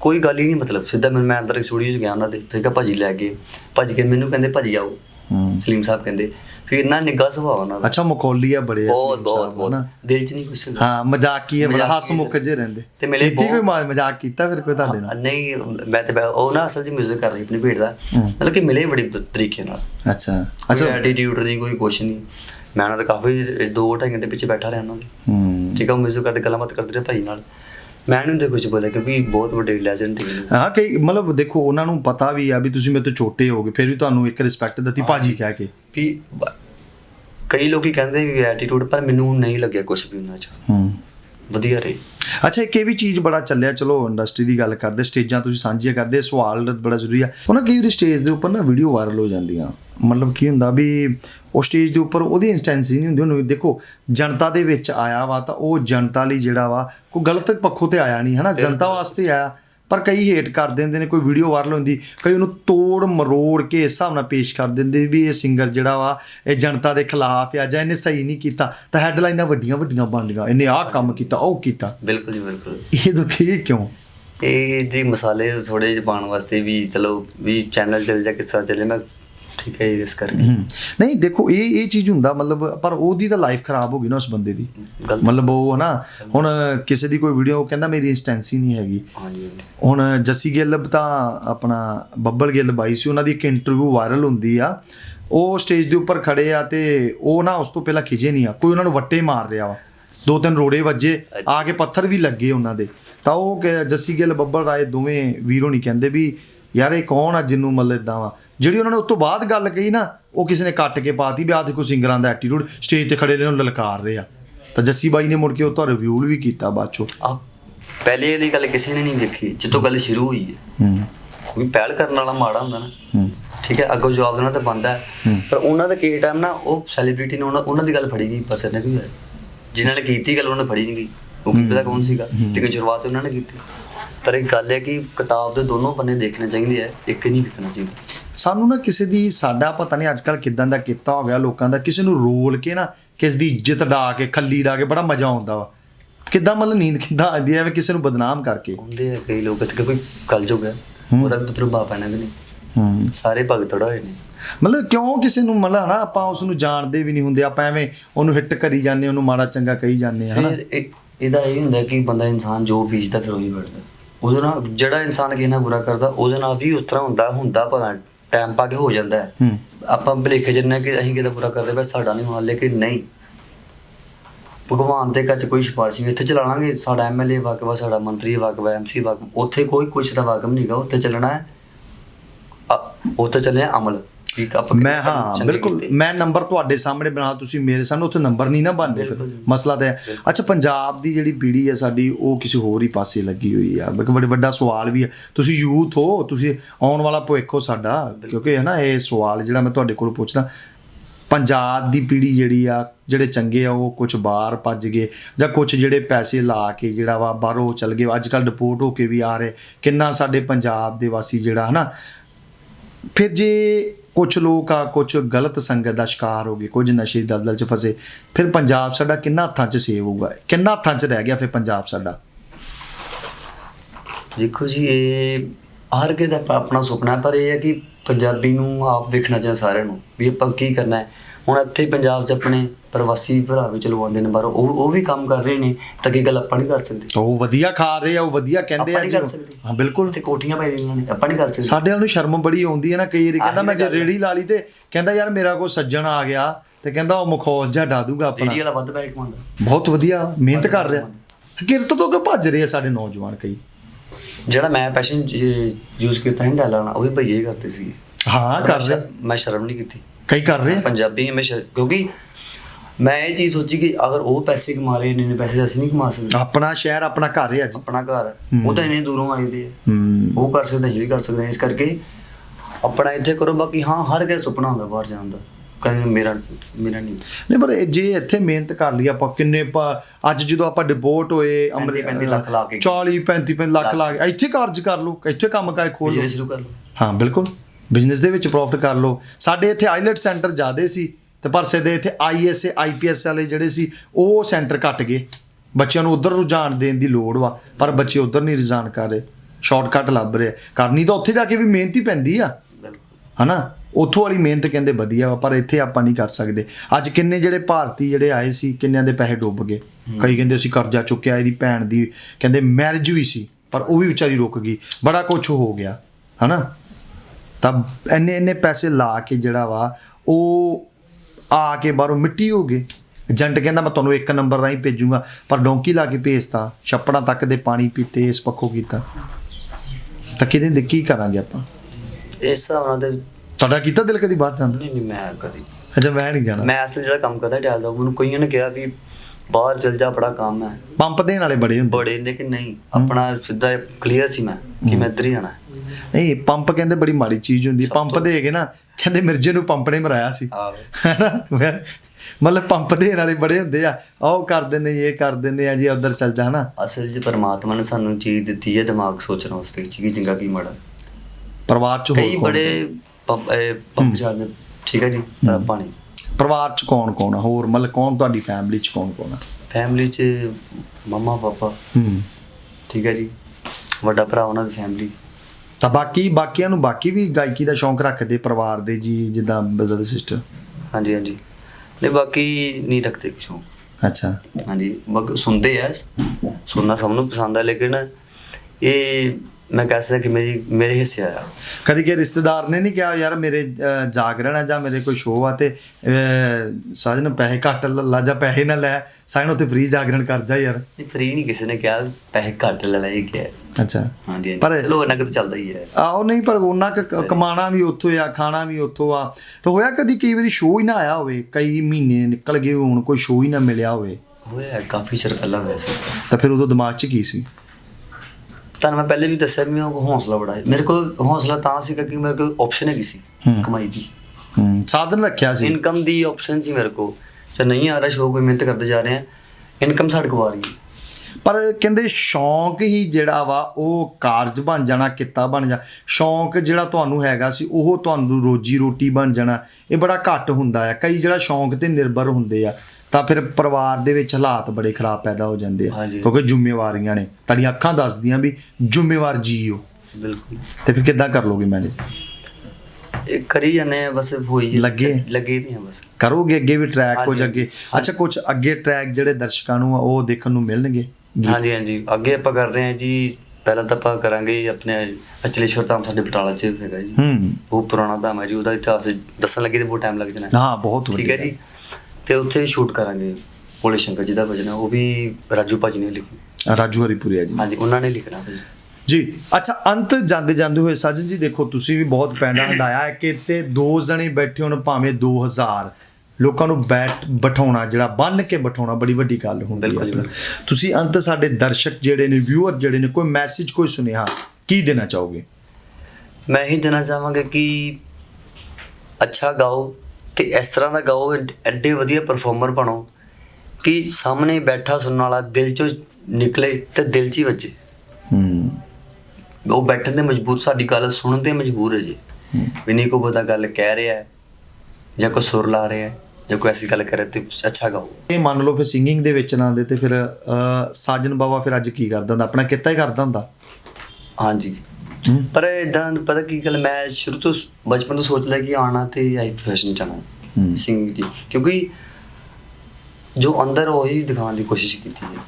ਕੋਈ ਗੱਲ ਹੀ ਨਹੀਂ ਮਤਲਬ ਸਿੱਧਾ ਮੈਂ ਮੈਂ ਅੰਦਰ ਸਟੂਡੀਓ 'ਚ ਗਿਆ ਉਹਨਾਂ ਦੇ ਫਿਰ ਕਿਹਾ ਭਾਜੀ ਲੈ ਗਏ। ਭਾਜੀ ਕਹਿੰਦੇ ਮੈਨੂੰ ਕਹਿੰਦੇ ਭਾਜੀ ਆਓ। ਹੂੰ। ਸਲੀਮ ਸਾਹਿਬ ਕਹਿੰਦੇ ਫਿਰ ਇੰਨਾ ਨਿੱਘਾ ਸੁਭਾਅ ਉਹਨਾਂ ਦਾ। ਅੱਛਾ ਮਖੌਲੀ ਆ ਬੜੇ ਬਹੁਤ ਬਹੁਤ ਬਹੁਤ? ਦਿਲ 'ਚ ਨਹੀਂ ਕੁਛ ਹੈਗਾ। ਹਾਂ ਮਜ਼ਾਕੀ ਹੈ ਬੜਾ ਮਜ਼ਾਕੀ ਹੱਸ ਮੁੱਖ ਜੇ ਰਹਿੰਦੇ। ਤੇ ਮਿਲੇ ਕੀਤੀ ਕੋਈ ਮਜ਼ਾਕ ਕੀਤਾ ਫਿਰ ਕੋਈ ਤੁਹਾਡੇ ਨਾਲ? ਨਹੀਂ ਮੈਂ ਤੇ ਉਹ ਨਾ ਅਸਲ 'ਚ ਮਿਊਜ਼ਿਕ ਕਰ ਰਹੀ ਆਪਣੀ ਭੇਡ ਦਾ। ਮਤਲਬ ਕਿ ਮਿਲੇ ਬੜੀ ਤਰੀਕੇ ਨਾਲ। ਅੱਛਾ। ਅੱਛਾ। ਐਟੀਟਿਊਡ ਨਹੀਂ ਕੋਈ ਕੁਛ ਨਹੀਂ। ਮੈਂ ਉਹਨਾਂ ਦਾ ਕਾਫੀ 2-2.5 ਘੰਟੇ ਪਿੱਛੇ ਬੈਠਾ ਰਿਹਾ ਉਹਨਾਂ ਦੇ। ਹੂੰ। ਠੀਕ ਆ ਮਿਊਜ਼ਿਕ ਕਰਦੇ ਗੱਲਾਂ ਬਾਤ ਕਰਦੇ ਰਹੇ ਭਾਈ ਨਾਲ। ਮੈਂ ਨਹੀਂ ਤੇ ਕੁਝ ਬੋਲਿਆ ਕਿਉਂਕਿ ਬਹੁਤ ਵੱਡੇ ਲੈਜੈਂਡ ਸੀ। ਹਾਂ ਕਈ ਮਤਲਬ ਦੇਖੋ ਉਹਨਾਂ ਨੂੰ ਪਤਾ ਵੀ ਆ ਵੀ ਤੁਸੀਂ ਮੇਰੇ ਤੋਂ ਛੋਟੇ ਹੋਗੇ ਫਿਰ ਵੀ ਤੁਹਾਨੂੰ ਇੱਕ ਰਿਸਪੈਕਟ ਦਿੱਤੀ ਭਾਜੀ ਕਹਿ ਕੇ। ਵੀ ਕਈ ਲੋਕੀ ਕਹਿੰਦੇ ਵੀ ਐਟੀਟਿਊਡ ਪਰ ਮੈਨੂੰ ਨਹੀਂ ਲੱਗਿਆ ਕੁਝ ਵੀ ਉਹਨਾਂ 'ਚ। ਹੂੰ। ਵਧੀਆ ਰਹੀ। ਅੱਛਾ ਇੱਕ ਇਹ ਵੀ ਚੀਜ਼ ਬੜਾ ਚੱਲਿਆ ਚਲੋ ਇੰਡਸਟਰੀ ਦੀ ਗੱਲ ਕਰਦੇ ਸਟੇਜਾਂ ਤੁਸੀਂ ਸਾਂਝੀਆਂ ਕਰਦੇ ਸਵਾਲ ਬੜਾ ਜ਼ਰੂਰੀ ਆ। ਉਹਨਾਂ ਕਈ ਵਾਰੀ ਸਟੇਜ ਦੇ ਉੱਪਰ ਨਾ ਵੀਡੀਓ ਵਾਇਰਲ ਹੋ ਜਾਂਦੀਆਂ। ਮਤਲਬ ਕੀ ਹੁੰਦਾ ਵੀ ਉਹ ਸਟੇਜ ਦੇ ਉੱਪਰ ਉਹਦੀ ਇੰਸਟੈਂਸੀ ਨਹੀਂ ਹੁੰਦੀ। ਉਹਨੂੰ ਦੇਖੋ ਜਨਤਾ ਦੇ ਵਿੱਚ ਆਇਆ ਵਾ ਤਾਂ ਉਹ ਜਨਤਾ ਲਈ ਜਿਹੜਾ ਵਾ ਕੋਈ ਗਲਤ ਪੱਖੋਂ ਤੇ ਆਇਆ ਨਹੀਂ ਹਨਾ? ਜਨਤਾ ਵਾਸਤੇ ਆਇਆ ਪਰ ਕਈ ਹੇਟ ਕਰ ਦਿੰਦੇ ਨੇ ਕੋਈ ਵੀਡੀਓ ਵਾਇਰਲ ਹੁੰਦੀ ਕਈ ਉਹਨੂੰ ਤੋੜ ਮਰੋੜ ਕੇ ਇਸ ਹਿਸਾਬ ਨਾਲ ਪੇਸ਼ ਕਰ ਦਿੰਦੇ ਵੀ ਇਹ ਸਿੰਗਰ ਜਿਹੜਾ ਵਾ ਇਹ ਜਨਤਾ ਦੇ ਖਿਲਾਫ ਆ ਜਾਂ ਇਹਨੇ ਸਹੀ ਨਹੀਂ ਕੀਤਾ ਤਾਂ ਹੈਡਲਾਈਨਾਂ ਵੱਡੀਆਂ ਵੱਡੀਆਂ ਬਣਦੀਆਂ ਇਹਨੇ ਆਹ ਕੰਮ ਕੀਤਾ ਉਹ ਕੀਤਾ। ਬਿਲਕੁਲ ਜੀ ਬਿਲਕੁਲ। ਇਹ ਦੁਖੀ ਕਿਉਂ? ਇਹ ਜੀ ਮਸਾਲੇ ਥੋੜੇ ਜਿਹੇ ਪਾਉਣ ਵਾਸਤੇ ਵੀ ਚਲੋ ਵੀ ਚੈਨਲ ਚੱਲ ਜਾ ਕਿਸ ਤਰ੍ਹਾਂ ਚੱਲੇ ਮੈਂ ਠੀਕ ਹੈ ਇਸ ਕਰਕੇ। ਨਹੀਂ ਦੇਖੋ ਇਹ ਇਹ ਚੀਜ਼ ਹੁੰਦਾ ਮਤਲਬ ਪਰ ਉਹਦੀ ਤਾਂ ਲਾਈਫ ਖਰਾਬ ਹੋ ਗਈ ਨਾ ਉਸ ਬੰਦੇ ਦੀ। ਮਤਲਬ ਉਹ ਹਨਾ ਹੁਣ ਕਿਸੇ ਦੀ ਕੋਈ ਵੀਡੀਓ ਕਹਿੰਦਾ ਮੇਰੀ ਇੰਸਟੈਂਸੀ ਨਹੀਂ ਹੈਗੀ। ਹੁਣ ਜੱਸੀ ਗਿੱਲ ਤਾਂ ਆਪਣਾ ਬੱਬਲ ਗਿੱਲ ਬਾਈ ਸੀ ਉਹਨਾਂ ਦੀ ਇੱਕ ਇੰਟਰਵਿਊ ਵਾਇਰਲ ਹੁੰਦੀ ਆ। ਉਹ ਸਟੇਜ ਦੇ ਉੱਪਰ ਖੜੇ ਆ ਤੇ ਉਹ ਨਾ ਉਸ ਤੋਂ ਪਹਿਲਾਂ ਖਿਜੇ ਨਹੀਂ ਆ। ਕੋਈ ਉਹਨਾਂ ਨੂੰ ਵੱਟੇ ਮਾਰ ਰਿਹਾ ਵਾ। ਦੋ ਤਿੰਨ ਰੋੜੇ ਵੱਜੇ ਆ ਕੇ ਪੱਥਰ ਵੀ ਲੱਗੇ ਉਹਨਾਂ ਦੇ। ਤਾਂ ਉਹ ਜੱਸੀ ਗਿੱਲ ਬੱਬਲ ਰਾਏ ਦੋਵੇਂ ਵੀਰੋ ਨਹੀਂ ਕਹਿੰਦੇ ਵੀ ਯਾਰ ਇਹ ਕੌਣ ਆ ਜਿੰਨੂੰ ਮਤਲਬ ਇਦਾਂ ਵਾ? ਜਿਹੜੀ ਉਹਨਾਂ ਨੇ ਉਸ ਤੋਂ ਬਾਅਦ ਗੱਲ ਕਹੀ ਨਾ ਉਹ ਕਿਸੇ ਨੇ ਕੱਟ ਕੇ ਪਾਤੀ ਵੀ ਆਹ ਦੇਖੋ ਸਿੰਗਰਾਂ ਦਾ ਐਟੀਟਿਊਡ ਸਟੇਜ ਤੇ ਖੜੇ ਨੇ ਉਹਨੂੰ ਲਲਕਾਰ ਰਹੇ ਆ। ਤਾਂ ਜੱਸੀ ਬਾਈ ਨੇ ਮੁੜ ਕੇ ਉਹ ਤਾਂ ਰਿਵਿਊ ਵੀ ਕੀਤਾ ਬਾਅਦ ਚੋਂ। ਆ ਪਹਿਲੇ ਵਾਲੀ ਗੱਲ ਕਿਸੇ ਨੇ ਨਹੀਂ ਵੇਖੀ ਜਿੱਤੋਂ ਗੱਲ ਸ਼ੁਰੂ ਹੋਈ ਹੈ। ਹੂੰ। ਕੋਈ ਪਹਿਲ ਕਰਨ ਵਾਲਾ ਮਾੜਾ ਹੁੰਦਾ ਨਾ। ਹੂੰ। ਠੀਕ ਹੈ ਅੱਗੋਂ ਜਵਾਬ ਦੇਣਾ ਤਾਂ ਬੰਦਾ ਹੂੰ। ਪਰ ਉਹਨਾਂ ਦਾ ਕੀ ਟਾਈਮ ਨਾ ਉਹ ਸੈਲੀਬ੍ਰਿਟੀ ਨੇ ਉਹਨਾਂ ਦੀ ਗੱਲ ਫੜੀ ਗਈ ਬਸ ਇਹਨੇ ਕੀ ਹੋਇਆ। ਜਿਨ੍ਹਾਂ ਨੇ ਕੀਤੀ ਗੱਲ ਉਹਨਾਂ ਨੇ ਫੜੀ ਨਹੀਂ ਗਈ। ਉਹ ਕੀ ਪਤਾ ਕੌਣ ਸੀਗਾ ਲੇਕਿਨ ਸ਼ੁਰੂਆਤ ਉਹਨਾਂ ਨੇ ਕੀਤੀ। ਪਰ ਇੱਕ ਗੱਲ ਹੈ ਕਿ ਕਿਤਾਬ ਦੇ ਦੋਨੋਂ ਪੰਨੇ ਦੇਖਣੇ ਚਾਹੀਦੇ ਆ ਇੱਕ ਨਹੀਂ ਵਿਕਣਾ ਚਾਹੀਦਾ। ਸਾਨੂੰ ਨਾ ਕਿਸੇ ਦੀ ਸਾਡਾ ਪਤਾ ਨਹੀਂ ਅੱਜਕੱਲ ਕਿਦਾਂ ਦਾ ਕੀਤਾ ਹੋ ਗਿਆ ਲੋਕਾਂ ਦਾ ਕਿਸੇ ਨੂੰ ਰੋਲ ਕੇ ਨਾ ਕਿਸ ਦੀ ਇੱਜ਼ਤ ਡਾ ਕੇ ਖੱਲੀ ਡਾ ਕੇ ਬੜਾ ਮਜ਼ਾ ਆਉਂਦਾ ਵਾ। ਕਿੱਦਾਂ ਮਤਲਬ ਨੀਂਦ ਕਿੱਦਾਂ ਆਉਂਦੀ ਹੈ ਕਿਸੇ ਨੂੰ ਬਦਨਾਮ ਕਰਕੇ। ਹੁੰਦੇ ਆ ਕਈ ਲੋਕ ਇੱਥੇ ਕੋਈ ਕਲ ਜੋ ਗਿਆ ਉਹਦਾ ਵੀ ਤਾਂ ਪ੍ਰਭਾਵ ਪੈਣਾ ਕਿ ਨਹੀਂ। ਹੂੰ। ਸਾਰੇ ਭਗਤ ਥੋੜਾ ਹੋਏ ਨੇ। ਮਤਲਬ ਕਿਉਂ ਕਿਸੇ ਨੂੰ ਮਤਲਬ ਹਨਾ ਆਪਾਂ ਉਸ ਨੂੰ ਜਾਣਦੇ ਵੀ ਨਹੀਂ ਹੁੰਦੇ ਆਪਾਂ ਐਵੇਂ ਉਹਨੂੰ ਹਿੱਟ ਕਰੀ ਜਾਂਦੇ ਉਹਨੂੰ ਮਾੜਾ ਚੰਗਾ ਕਹੀ ਜਾਂਦੇ ਆ ਹਨਾ? ਫਿਰ ਇਹ- ਇਹਦਾ ਇਹ ਹੁੰਦਾ ਕਿ ਬੰਦਾ ਇਨਸਾਨ ਜੋ ਬੀਜਦਾ ਫਿਰ ਉਹੀ ਵੱਢਦਾ ਉਹਦੇ ਨਾਲ ਜਿਹੜਾ ਇਨਸਾਨ ਕਿਸੇ ਨਾਲ ਬੁਰਾ ਕਰਦਾ ਉਹਦੇ ਨਾਲ ਵੀ ਉਸ ਤਰ੍ਹਾਂ ਹੁੰਦਾ ਹੁੰਦਾ ਪਤਾ ਟਾਈਮ ਪਾ ਕੇ ਹੋ ਜਾਂਦਾ ਹੈ। ਆਪਾਂ ਭਲੇਖੇ ਜੰਨੇ ਕਿ ਅਸੀਂ ਕਿਤੇ ਬੁਰਾ ਕਰਦੇ ਬਸ ਸਾਡਾ ਨਹੀਂ ਹੋਣਾ ਲੇਕਿਨ ਨਹੀਂ। ਭਗਵਾਨ ਦੇ ਕੱਚ ਕੋਈ ਸਿਫਾਰਿਸ਼ ਨਹੀਂ ਇੱਥੇ ਚਲਾਵਾਂਗੇ ਸਾਡਾ ਐਮਐਲਏ ਵਾਕਵਾ ਸਾਡਾ ਮੰਤਰੀ ਵਾਕਵਾ ਐਮਸੀ ਵਾਕਵਾ ਉੱਥੇ ਕੋਈ ਕੁਛ ਦਾ ਵਾਕਮ ਨਹੀਂਗਾ ਉੱਥੇ ਚੱਲਣਾ ਹੈ। ਉੱਥੇ ਚੱਲਿਆ ਅਮਲ। ਠੀਕ ਆਪਾਂ ਮੈਂ ਹਾਂ ਬਿਲਕੁਲ। ਮੈਂ ਨੰਬਰ ਤੁਹਾਡੇ ਸਾਹਮਣੇ ਬਣਾ ਤੁਸੀਂ ਮੇਰੇ ਸਾਹਮਣੇ ਉੱਥੇ ਨੰਬਰ ਨਹੀਂ ਨਾ ਬਣਦੇ ਫਿਰ। ਮਸਲਾ ਤਾਂ ਹੈ। ਅੱਛਾ ਪੰਜਾਬ ਦੀ ਜਿਹੜੀ ਪੀੜ੍ਹੀ ਹੈ ਸਾਡੀ ਉਹ ਕਿਸੇ ਹੋਰ ਹੀ ਪਾਸੇ ਲੱਗੀ ਹੋਈ ਆ। ਬੜਾ ਵੱਡਾ ਸਵਾਲ ਵੀ ਹੈ। ਤੁਸੀਂ ਯੂਥ ਹੋ ਤੁਸੀਂ ਆਉਣ ਵਾਲਾ ਭਵਿੱਖ ਹੋ ਸਾਡਾ ਕਿਉਂਕਿ ਹੈ ਨਾ ਇਹ ਸਵਾਲ ਜਿਹੜਾ ਮੈਂ ਤੁਹਾਡੇ ਕੋਲ ਪੁੱਛਦਾ ਪੰਜਾਬ ਦੀ ਪੀੜ੍ਹੀ ਜਿਹੜੀ ਆ ਜਿਹੜੇ ਚੰਗੇ ਆ ਉਹ ਕੁਝ ਬਾਹਰ ਭੱਜ ਗਏ ਜਾਂ ਕੁਝ ਜਿਹੜੇ ਪੈਸੇ ਲਾ ਕੇ ਜਿਹੜਾ ਵਾ ਬਾਹਰੋਂ ਚਲ ਗਏ ਅੱਜ ਕੱਲ ਡਿਪੋਰਟ ਹੋ ਕੇ ਵੀ ਆ ਰਹੇ ਕਿੰਨਾ ਸਾਡੇ ਪੰਜਾਬ ਦੇ ਵਾਸੀ ਜਿਹੜਾ ਹਨਾ ਫਿਰ ਜੇ ਕੁਝ ਲੋਕ ਆ ਕੁਝ ਗਲਤ ਸੰਗਤ ਦਾ ਸ਼ਿਕਾਰ ਹੋ ਗਏ, ਕੁਝ ਨਸ਼ੇ ਦੀ ਦਲਦਲ 'ਚ ਫਸੇ। ਫਿਰ ਪੰਜਾਬ ਸਾਡਾ ਕਿੰਨਾ ਹੱਥਾਂ 'ਚ ਸੇਵ ਹੋਊਗਾ? ਕਿੰਨਾ ਹੱਥਾਂ 'ਚ ਰਹਿ ਗਿਆ ਫਿਰ ਪੰਜਾਬ ਸਾਡਾ? ਦੇਖੋ ਜੀ, ਇਹ ਹਰ ਕਿਸੇ ਦਾ ਆਪਣਾ- ਸੁਪਨਾ ਪਰ ਇਹ ਹੈ ਕਿ ਪੰਜਾਬੀ ਨੂੰ ਆਪ ਵੇਖਣਾ ਚਾਹੀਦਾ ਸਾਰਿਆਂ ਨੂੰ, ਵੀ ਆਪਾਂ ਕੀ ਕਰਨਾ ਹੈ। ਹੁਣ ਇੱਥੇ ਪੰਜਾਬ 'ਚ ਆਪਣੇ ਪ੍ਰਵਾਸੀ ਭਰਾ ਵੀ ਚਲਵਾਉਂਦੇ ਨੇ ਬਾਹਰੋਂ ਉਹ ਉਹ ਵੀ ਕੰਮ ਕਰ ਰਹੇ ਨੇ ਤਾਂ ਕੀ ਗੱਲ ਆਪਾਂ ਨਹੀਂ ਕਰ ਸਕਦੇ। ਉਹ ਵਧੀਆ ਖਾ ਰਹੇ ਆ ਉਹ ਵਧੀਆ ਕਹਿੰਦੇ ਆ ਜੀ। ਹਾਂ ਬਿਲਕੁਲ। ਇੱਥੇ ਕੋਠੀਆਂ ਪਾਈ ਦੀਆਂ ਨੇ ਆਪਾਂ ਨਹੀਂ ਕਰ ਸਕਦੇ। ਸਾਡੇ ਵਾਲ ਨੂੰ ਸ਼ਰਮ ਬੜੀ ਆਉਂਦੀ ਹੈ ਨਾ ਕਈ ਵਾਰੀ ਕਹਿੰਦਾ ਮੈਂ ਜੇ ਤਾਂ। ਰੇੜੀ ਲਾ ਲਈ ਤੇ ਕਹਿੰਦਾ ਯਾਰ ਮੇਰਾ ਕੋਈ ਸੱਜਣ ਆ ਗਿਆ ਤੇ ਕਹਿੰਦਾ ਉਹ ਮਖੌਲ ਜਿਹਾ ਡਾ ਦੂਗਾ ਆਪਣਾ। ਰੇਡੀ ਵਾਲਾ ਵੱਧ ਪੈਸੇ ਕਮਾਉਂਦਾ। ਬਹੁਤ ਵਧੀਆ ਮਿਹਨਤ ਕਰ ਰਿਹਾ। ਕਿਰਤ ਤੋਂ ਕਿਉਂ ਭੱਜ ਰਹੇ ਆ ਸਾਡੇ ਨੌਜਵਾਨ ਕਈ। ਜਿਹੜਾ ਮੈਂ ਪੈਸ਼ਨ ਯੂਜ਼ ਕੀਤਾ ਹੈ ਨਾਲ ਉਹ ਵੀ ਭਈਏ ਕਰਦੇ ਸੀ ਹਾਂ ਕਰ ਮੈਂ ਸ਼ਰਮ ਨਹੀਂ ਕੀਤੀ। ਕਈ ਕਰ ਰਹੇ ਆ। ਪੰਜਾਬੀ ਹਾਂ, ਮੈਂ ਸ਼ਰ- ਕਿਉਂਕਿ ਮੈਂ ਇਹ ਚੀਜ਼ ਸੋਚੀ ਕਿ ਅਗਰ ਉਹ ਪੈਸੇ ਕਮਾ ਰਹੇ ਨੇ ਇੰਨੇ ਪੈਸੇ ਅਸੀਂ ਨਹੀਂ ਕਮਾ ਸਕਦੇ। ਆਪਣਾ ਸ਼ਹਿਰ ਆਪਣਾ ਘਰ ਹੈ ਅੱਜ। ਆਪਣਾ ਘਰ। ਹੈ। ਉਹ ਤਾਂ ਇੰਨੇ ਦੂਰੋਂ ਆਏ ਦੇ ਆ। ਹੂੰ। ਉਹ ਕਰ ਸਕਦੇ ਅਸੀਂ ਵੀ ਕਰ ਸਕਦੇ ਹਾਂ ਇਸ ਕਰਕੇ ਆਪਣਾ ਇੱਥੇ ਕਰੋ ਬਾਕੀ ਹਾਂ ਹਰ ਕਿਸੇ ਦਾ ਸੁਪਨਾ ਹੁੰਦਾ ਬਾਹਰ ਜਾਣ ਦਾ। ਕਹਿੰਦੇ ਮੇਰਾ ਮੇਰਾ ਨਹੀਂ। ਨਹੀਂ ਪਰ ਇਹ ਜੇ ਇੱਥੇ ਮਿਹਨਤ ਕਰ ਲਈ ਆਪਾਂ ਕਿੰਨੇ ਪ- ਅੱਜ ਜਦੋਂ ਆਪਾਂ ਡਿਪੋਰਟ ਹੋਏ 35 35 ਲੱਖ ਲਾ ਕੇ। 40 35 35 ਲੱਖ ਲਾ ਕੇ। ਇੱਥੇ ਕਾਰਜ ਕਰ ਲਓ ਇੱਥੇ ਕੰਮ ਕਾਜ ਖੋਲ ਲਓ। ਬਿਜ਼ਨਸ ਸ਼ੁਰੂ ਕਰ ਲਓ। ਹਾਂ ਬਿਲਕੁਲ। ਬਿਜ਼ਨਸ ਦੇ ਵਿੱਚ ਪ੍ਰੋਫਿਟ ਕਰ ਲਓ। ਸਾਡੇ ਇੱਥੇ ਆਈਲੈਟ ਸੈਂਟਰ ਜ਼ਿਆਦੇ ਸੀ ਤੇ ਪਰ ਸਾਡੇ ਇੱਥੇ ਆਈਐਸਏ ਆਈਪੀਐਸ ਵਾਲੇ ਜਿਹੜੇ ਸੀ ਉਹ ਸੈਂਟਰ ਘਟ ਗਏ। ਬੱਚਿਆਂ ਨੂੰ ਉਧਰ ਰੁਝਾਨ ਦੇਣ ਦੀ ਲੋੜ ਵਾ ਪਰ ਬੱਚੇ ਉਧਰ ਨਹੀਂ ਰੁਝਾਨ ਕਰ ਰਹੇ। ਸ਼ਾਰਟਕਟ ਲੱਭ ਰਹੇ। ਕਰਨੀ ਤਾਂ ਉੱਥੇ ਜਾ ਕੇ ਵੀ ਮਿਹਨਤ ਹੀ ਪੈਂਦੀ ਆ। ਹਨਾ? ਉੱਥੋਂ ਵਾਲੀ ਮਿਹਨਤ ਕਹਿੰਦੇ ਵਧੀਆ ਵਾ ਪਰ ਇੱਥੇ ਆਪਾਂ ਨਹੀਂ ਕਰ ਸਕਦੇ। ਅੱਜ ਕਿੰਨੇ ਜਿਹੜੇ ਭਾਰਤੀ ਜਿਹੜੇ ਆਏ ਸੀ ਕਿੰਨਿਆਂ ਦੇ ਪੈਸੇ ਡੁੱਬ ਗਏ। ਕਈ ਕਹਿੰਦੇ ਅਸੀਂ ਕਰਜ਼ਾ ਚੁੱਕਿਆ ਇਹਦੀ ਭੈਣ ਦੀ ਕਹਿੰਦੇ ਮੈਰਿਜ ਵੀ ਸੀ ਪਰ ਉਹ ਵੀ ਵਿਚਾਰੀ ਰੁਕ ਗਈ। ਬੜਾ ਕੁਝ ਹੋ ਗਿਆ। ਹਨਾ? ਤਾਂ ਇੰਨੇ ਇੰਨੇ ਪੈਸੇ ਲਾ ਕੇ ਜਿਹੜਾ ਵਾ ਉਹ ਆ ਕੇ ਬਾਹਰੋਂ ਮਿੱਟੀ ਹੋ ਗਏ। ਏਜੰਟ ਕਹਿੰਦਾ ਮੈਂ ਤੁਹਾਨੂੰ ਇੱਕ ਨੰਬਰ ਰਾਹੀਂ ਭੇਜੂਗਾ ਪਰ ਡੋਂਕੀ ਲਾ ਕੇ ਭੇਜਤਾ। ਛੱਪੜਾਂ ਤੱਕ ਦੇ ਪਾਣੀ ਪੀਤੇ ਇਸ ਪੱਖੋਂ ਕੀਤਾ। ਤਾਂ ਕਿਹਦੇ ਦੇ ਕੀ ਕਰਾਂਗੇ ਆਪਾਂ? ਇਸ ਹਿਸਾਬ ਨਾਲ ਤੁਹਾਡਾ ਕੀਤਾ ਦਿਲ ਕਦੀ ਬਾਤ ਜਾਂਦਾ ਨਹੀਂ ਨਹੀਂ ਮੈਂ ਕਦੀ। ਅੱਛਾ ਮੈਂ ਨਹੀਂ ਜਾਣਾ। ਮੈਂ ਅਸਲ ਜਿਹੜਾ ਕੰਮ ਕਰਦਾ ਡਾਲਦਾ ਮੈਨੂੰ ਕਈਆਂ ਨੇ ਕਿਹਾ ਵੀ ਬਾਹਰ ਚਲ ਜਾ ਬੜਾ ਕੰਮ ਹੈ। ਪੰਪ ਦੇਣ ਵਾਲੇ ਬੜੇ ਹੁੰਦੇ। ਬੜੇ ਨੇ ਕਿ ਨਹੀਂ? ਆਪਣਾ ਸਿੱਧਾ ਕਲੀਅਰ ਸੀ ਮੈਂ ਕਿ ਮੈਂ ਇੱਧਰ ਹੀ ਆਣਾ ਨਹੀਂ ਪੰਪ ਕਹਿੰਦੇ ਬੜੀ ਮਾੜੀ ਚੀਜ਼ ਹੁੰਦੀ। ਪੰਪ ਦੇ ਕੇ ਨਾ ਕਹਿੰਦੇ ਮਿਰਜੇ ਨੂੰ ਪੰਪ ਨੇ ਮਰਾਇਆ ਸੀ। ਮਤਲਬ ਪੰਪ ਦੇਣ ਵਾਲੇ ਬੜੇ ਹੁੰਦੇ ਆ। ਆਹ ਉਹ ਕਰ ਦਿੰਦੇ ਇਹ ਕਰ ਦਿੰਦੇ ਆ ਜੀ ਉਧਰ ਚੱਲ ਜਾ ਹਨਾ? ਅਸਲ 'ਚ ਪਰਮਾਤਮਾ ਨੇ ਸਾਨੂੰ ਚੀਜ਼ ਦਿੱਤੀ ਹੈ ਦਿਮਾਗ ਸੋਚਣ ਵਾਸਤੇ ਕੀ ਚੰਗਾ ਕੀ ਮਾੜਾ। ਪਰਿਵਾਰ ਚ ਹੋਰ ਕਈ ਬੜੇ ਪੰਪ ਚੱਲਦੇ ਠੀਕ ਹੈ ਜੀ ਤਾਂ ਪਾਣੀ ਪਰਿਵਾਰ ਚ ਕੌਣ ਕੌਣ ਆ? ਹੋਰ ਮਤਲਬ ਕੌਣ ਤੁਹਾਡੀ ਫੈਮਿਲੀ ਚ ਕੌਣ ਕੌਣ ਆ? ਫੈਮਿਲੀ 'ਚ ਮਮਾ ਪਾਪਾ। ਹੂੰ। ਠੀਕ ਹੈ ਜੀ। ਵੱਡਾ ਭਰਾ ਉਹਨਾਂ ਦੀ ਫੈਮਿਲੀ ਤਾਂ ਬਾਕੀ ਬਾਕੀਆਂ ਨੂੰ ਬਾਕੀ ਵੀ ਗਾਇਕੀ ਦਾ ਸ਼ੌਂਕ ਰੱਖਦੇ ਪਰਿਵਾਰ ਦੇ ਜੀ ਜਿੱਦਾਂ ਬ੍ਰਦਰ ਸਿਸਟਰ ਹਾਂਜੀ ਹਾਂਜੀ। ਨਹੀਂ ਬਾਕੀ ਨਹੀਂ ਰੱਖਦੇ ਕਿਛੋਂ ਅੱਛਾ। ਹਾਂਜੀ ਬਗ ਸੁਣਦੇ ਆ। ਸੁਣਨਾ ਸਭ ਨੂੰ ਪਸੰਦ ਹੈ ਲੇਕਿਨ ਇਹ ਮੈਂ ਕਹਿ ਸਕਦਾ ਕਿ ਮੇਰੀ ਮੇਰੇ ਹਿੱਸੇ ਆ ਕਦੀ ਕਿ ਰਿਸ਼ਤੇਦਾਰ ਨੇ ਨਹੀਂ ਕਿਹਾ ਯਾਰ ਮੇਰੇ ਜਾਗਰਣ ਆ ਜਾਂ ਮੇਰੇ ਕੋਈ ਸ਼ੋਅ ਆ ਤੇ ਸਾਜਨ ਪੈਸੇ ਘੱਟ ਲ- ਜਾਂ ਪੈਸੇ ਨਾ ਲੈ। ਸਾਜਨ ਉੱਤੇ ਫ੍ਰੀ ਜਾਗਰਣ ਕਰ ਜਾ ਯਾਰ। ਨਹੀਂ ਫ੍ਰੀ ਨਹੀਂ ਕਿਸੇ ਨੇ ਕਿਹਾ ਪੈਸੇ ਘੱਟ ਲੈ ਲੈ ਇਹ ਕਿਹਾ। ਅੱਛਾ। ਹਾਂਜੀ ਪਰ- ਚਲੋ ਤਾਂ ਚੱਲਦਾ ਹੀ ਹੈ। ਆਹੋ ਨਹੀਂ ਪਰ ਉਹਨਾਂ ਕਮਾਣਾ ਵੀ ਉੱਥੋਂ ਆ ਖਾਣਾ ਵੀ ਉੱਥੋਂ ਆ। ਤਾਂ ਹੋਇਆ ਕਦੀ ਕਈ ਵਾਰੀ ਸ਼ੋਅ ਹੀ ਨਾ ਆਇਆ ਹੋਵੇ ਕਈ ਮਹੀਨੇ ਨਿਕਲ ਗਏ ਹੋਣ ਕੋਈ ਸ਼ੋਅ ਹੀ ਨਾ ਮਿਲਿਆ ਹੋਵੇ। ਹੋਇਆ ਕਾਫੀ ਚਿਰ ਪਹਿਲਾਂ ਵੈਸੇ। ਤਾਂ ਫਿਰ ਉਦੋਂ ਦਿਮਾਗ 'ਚ ਕੀ ਸੀ? ਤੁਹਾਨੂੰ ਮੈਂ ਪਹਿਲੇ ਵੀ ਦੱਸਿਆ ਵੀ ਕੋਲ ਹੌਸਲਾ ਬੜਾ ਹੈ ਮੇਰੇ ਕੋਲ ਹੌਸਲਾ ਤਾਂ ਸੀ ਕਿ ਮੇਰੇ ਕੋਲ ਆਪਸ਼ਨ ਹੈਗੀ ਸੀ। ਕਮਾਈ ਦੀ। ਸਾਧਨ ਰੱਖਿਆ ਸੀ। ਇਨਕਮ ਦੀ ਆਪਸ਼ਨ ਸੀ ਮੇਰੇ ਕੋਲ। ਜੇ ਨਹੀਂ ਆ ਰਿਹਾ ਸ਼ੋਅ ਕੋਈ ਮਿਹਨਤ ਕਰਦੇ ਜਾ ਰਹੇ ਆ। ਇਨਕਮ ਸਾਡੇ ਕੋਲ ਆ ਰਹੀ ਹੈ। ਪਰ ਕਹਿੰਦੇ ਸ਼ੌਂਕ ਹੀ ਜਿਹੜਾ ਵਾ ਉਹ ਕਾਰਜ ਬਣ ਜਾਣਾ ਕਿੱਤਾ ਬਣ ਜਾ। ਸ਼ੌਂਕ ਜਿਹੜਾ ਤੁਹਾਨੂੰ ਹੈਗਾ ਸੀ ਉਹ ਤੁਹਾਨੂੰ ਰੋਜੀ ਰੋਟੀ ਬਣ ਜਾਣਾ। ਇਹ ਬੜਾ ਘੱਟ ਹੁੰਦਾ ਆ। ਕਈ ਜਿਹੜਾ ਸ਼ੌਂਕ ਤੇ ਨਿਰਭਰ ਹੁੰਦੇ ਆ। ਤਾਂ ਫਿਰ ਪਰਿਵਾਰ ਦੇ ਵਿੱਚ ਹਾਲਾਤ ਬੜੇ ਖਰਾਬ ਪੈਦਾ ਹੋ ਜਾਂਦੇ ਆ। ਕਿਉਂਕਿ ਜ਼ਿੰਮੇਵਾਰੀਆਂ ਨੇ। ਤੁਹਾਡੀਆਂ ਅੱਖਾਂ ਦੱਸਦੀਆਂ ਵੀ ਜ਼ਿੰਮੇਵਾਰ ਜੀਓ। ਬਿਲਕੁਲ। ਤੇ ਫਿਰ ਕਿੱਦਾਂ ਕਰ ਲੋਗੇ ਮੈਨੇਜ? ਇਹ ਕਰੀ ਜਾਂਦੇ ਆ ਬਸ ਹੋਈ ਲੱਗੇ? ਲੱਗੇ ਨਹੀਂ ਆ ਬਸ। ਕਰੋਗੇ ਅੱਗੇ ਵੀ ਟਰੈਕ ਕੁਝ। ਅੱਗੇ? ਅੱਛਾ ਕੁਝ ਅੱਗੇ ਟਰੈਕ ਜਿਹੜੇ ਦਰਸ਼ਕਾਂ ਨੂੰ ਆ ਉਹ ਦੇਖਣ ਨੂੰ ਮਿਲਣਗੇ? ਹਾਂਜੀ ਹਾਂਜੀ। ਅੱਗੇ ਆਪਾਂ ਕਰਦੇ ਹਾਂ ਜੀ ਪਹਿਲਾਂ ਤਾਂ ਆਪਾਂ ਕਰਾਂਗੇ ਆਪਣੇ ਅਚਲੇਸ਼ਵਰ ਧਾਮ ਸਾਡੇ ਬਟਾਲਾ 'ਚ ਹੈਗਾ ਜੀ। ਹੂੰ। ਉਹ ਪੁਰਾਣਾ ਧਾਮ ਹੈ ਜੀ ਉਹਦਾ ਇਤਿਹਾਸ ਦੱਸਣ ਲੱਗੇ ਤੇ ਬਹੁਤ ਟਾਈਮ ਲੱਗ ਜਾਣਾ। ਹਾਂ ਬਹੁਤ ਠੀਕ ਹੈ ਜੀ। ਤੇ ਉੱਥੇ ਸ਼ੂਟ ਕਰਾਂਗੇ ਭੋਲੇ ਸ਼ੰਕਰ ਜੀ ਦਾ ਭਜਨ ਹੈ ਉਹ ਵੀ ਰਾਜੂ ਭਾਜੀ ਨੇ ਲਿਖੀ ਰਾਜੂ ਹਰੀਪੁਰੀ ਆ ਜੀ। ਹਾਂਜੀ ਉਹਨਾਂ ਨੇ ਲਿਖਣਾ ਭਾਜੀ ਜੀ ਅੱਛਾ ਅੰਤ ਜਾਂਦੇ ਜਾਂਦੇ ਹੋਏ ਸੱਜਣ ਜੀ ਦੇਖੋ ਤੁਸੀਂ ਵੀ ਬਹੁਤ ਪੈਂਡਾ ਹੰਡਾਇਆ ਹੈ ਕਿ ਤੇ ਦੋ ਜਣੇ ਬੈਠੇ ਹੋਣ ਭਾਵੇਂ 2000 ਲੋਕਾਂ ਨੂੰ ਬੈਠ ਬਿਠਾਉਣਾ ਜਿਹੜਾ ਬੰਨ ਕੇ ਬਿਠਾਉਣਾ ਬੜੀ ਵੱਡੀ ਗੱਲ ਹੁੰਦੀ ਬਿਲਕੁਲ ਜੀ, ਹੈ ਤੁਸੀਂ ਅੰਤ ਸਾਡੇ ਦਰਸ਼ਕ ਜਿਹੜੇ ਨੇ ਵਿਊਅਰ ਜਿਹੜੇ ਨੇ ਕੋਈ ਮੈਸੇਜ ਕੋਈ ਸੁਨੇਹਾ ਕੀ ਦੇਣਾ ਚਾਹੋਗੇ? ਮੈਂ ਹੀ ਦੇਣਾ ਚਾਹਾਂਗਾ ਕਿ ਅੱਛਾ ਗਾਓ ਤੇ ਇਸ ਤਰ੍ਹਾਂ ਦਾ ਗਾਓ ਐਡ- ਵਧੀਆ ਪਰਫਾਰਮਰ ਬਣੋ ਕਿ ਸਾਹਮਣੇ ਬੈਠਾ ਸੁਣਨ ਵਾਲਾ ਦਿਲ ਚੋਂ ਨਿਕਲੇ ਤੇ ਦਿਲ 'ਚ ਹੀ ਵੱਜੇ। ਹੂੰ। ਉਹ ਬੈਠਣ ਦੇ ਮਜਬੂਰ ਸਾਡੀ ਗੱਲ ਸੁਣਨ ਤੇ ਮਜਬੂਰ ਹੈ ਜੀ। ਵੀ ਨਹੀਂ ਕੋਈ ਬੰਦਾ ਗੱਲ ਕਹਿ ਰਿਹਾ ਹੈ ਜਾਂ ਕੋਈ ਸੁਰ ਲਾ ਰਿਹਾ ਹੈ ਜਾਂ ਕੋਈ ਐਸੀ ਗੱਲ ਕਰ ਰਿਹਾ ਤੇ ਅੱਛਾ ਗਾਓ। ਇਹ ਮੰਨ ਲਓ ਫਿਰ ਸਿੰਗਿੰਗ ਦੇ ਵਿੱਚ ਨਾ ਆਉਂਦੇ ਤੇ ਫਿਰ ਸਾਜਨ ਬਾਬਾ ਫਿਰ ਅੱਜ ਕੀ ਕਰਦਾ ਹੁੰਦਾ? ਆਪਣਾ ਕਿੱਤਾ ਹੀ ਕਰਦਾ ਹੁੰਦਾ? ਹਾਂਜੀ। ਪਰ ਇਦਾਂ ਪਤਾ ਕੀ ਗੱਲ ਮੈਂ ਸ਼ੁਰੂ ਤੋਂ ਬਚਪਨ ਤੋਂ ਸੋਚ ਲਿਆ ਕਿ ਆਣਾ ਤੇ ਆਈ ਪ੍ਰੋਫੈਸ਼ਨ ਚਾਹਣਾ। ਸਿੰਗਿੰਗ ਦੀ। ਕਿਉਂਕਿ ਜੋ ਅੰਦਰ ਉਹੀ ਦਿਖਾਉਣ ਦੀ ਕੋਸ਼ਿਸ਼ ਕੀਤੀ ਹੈ।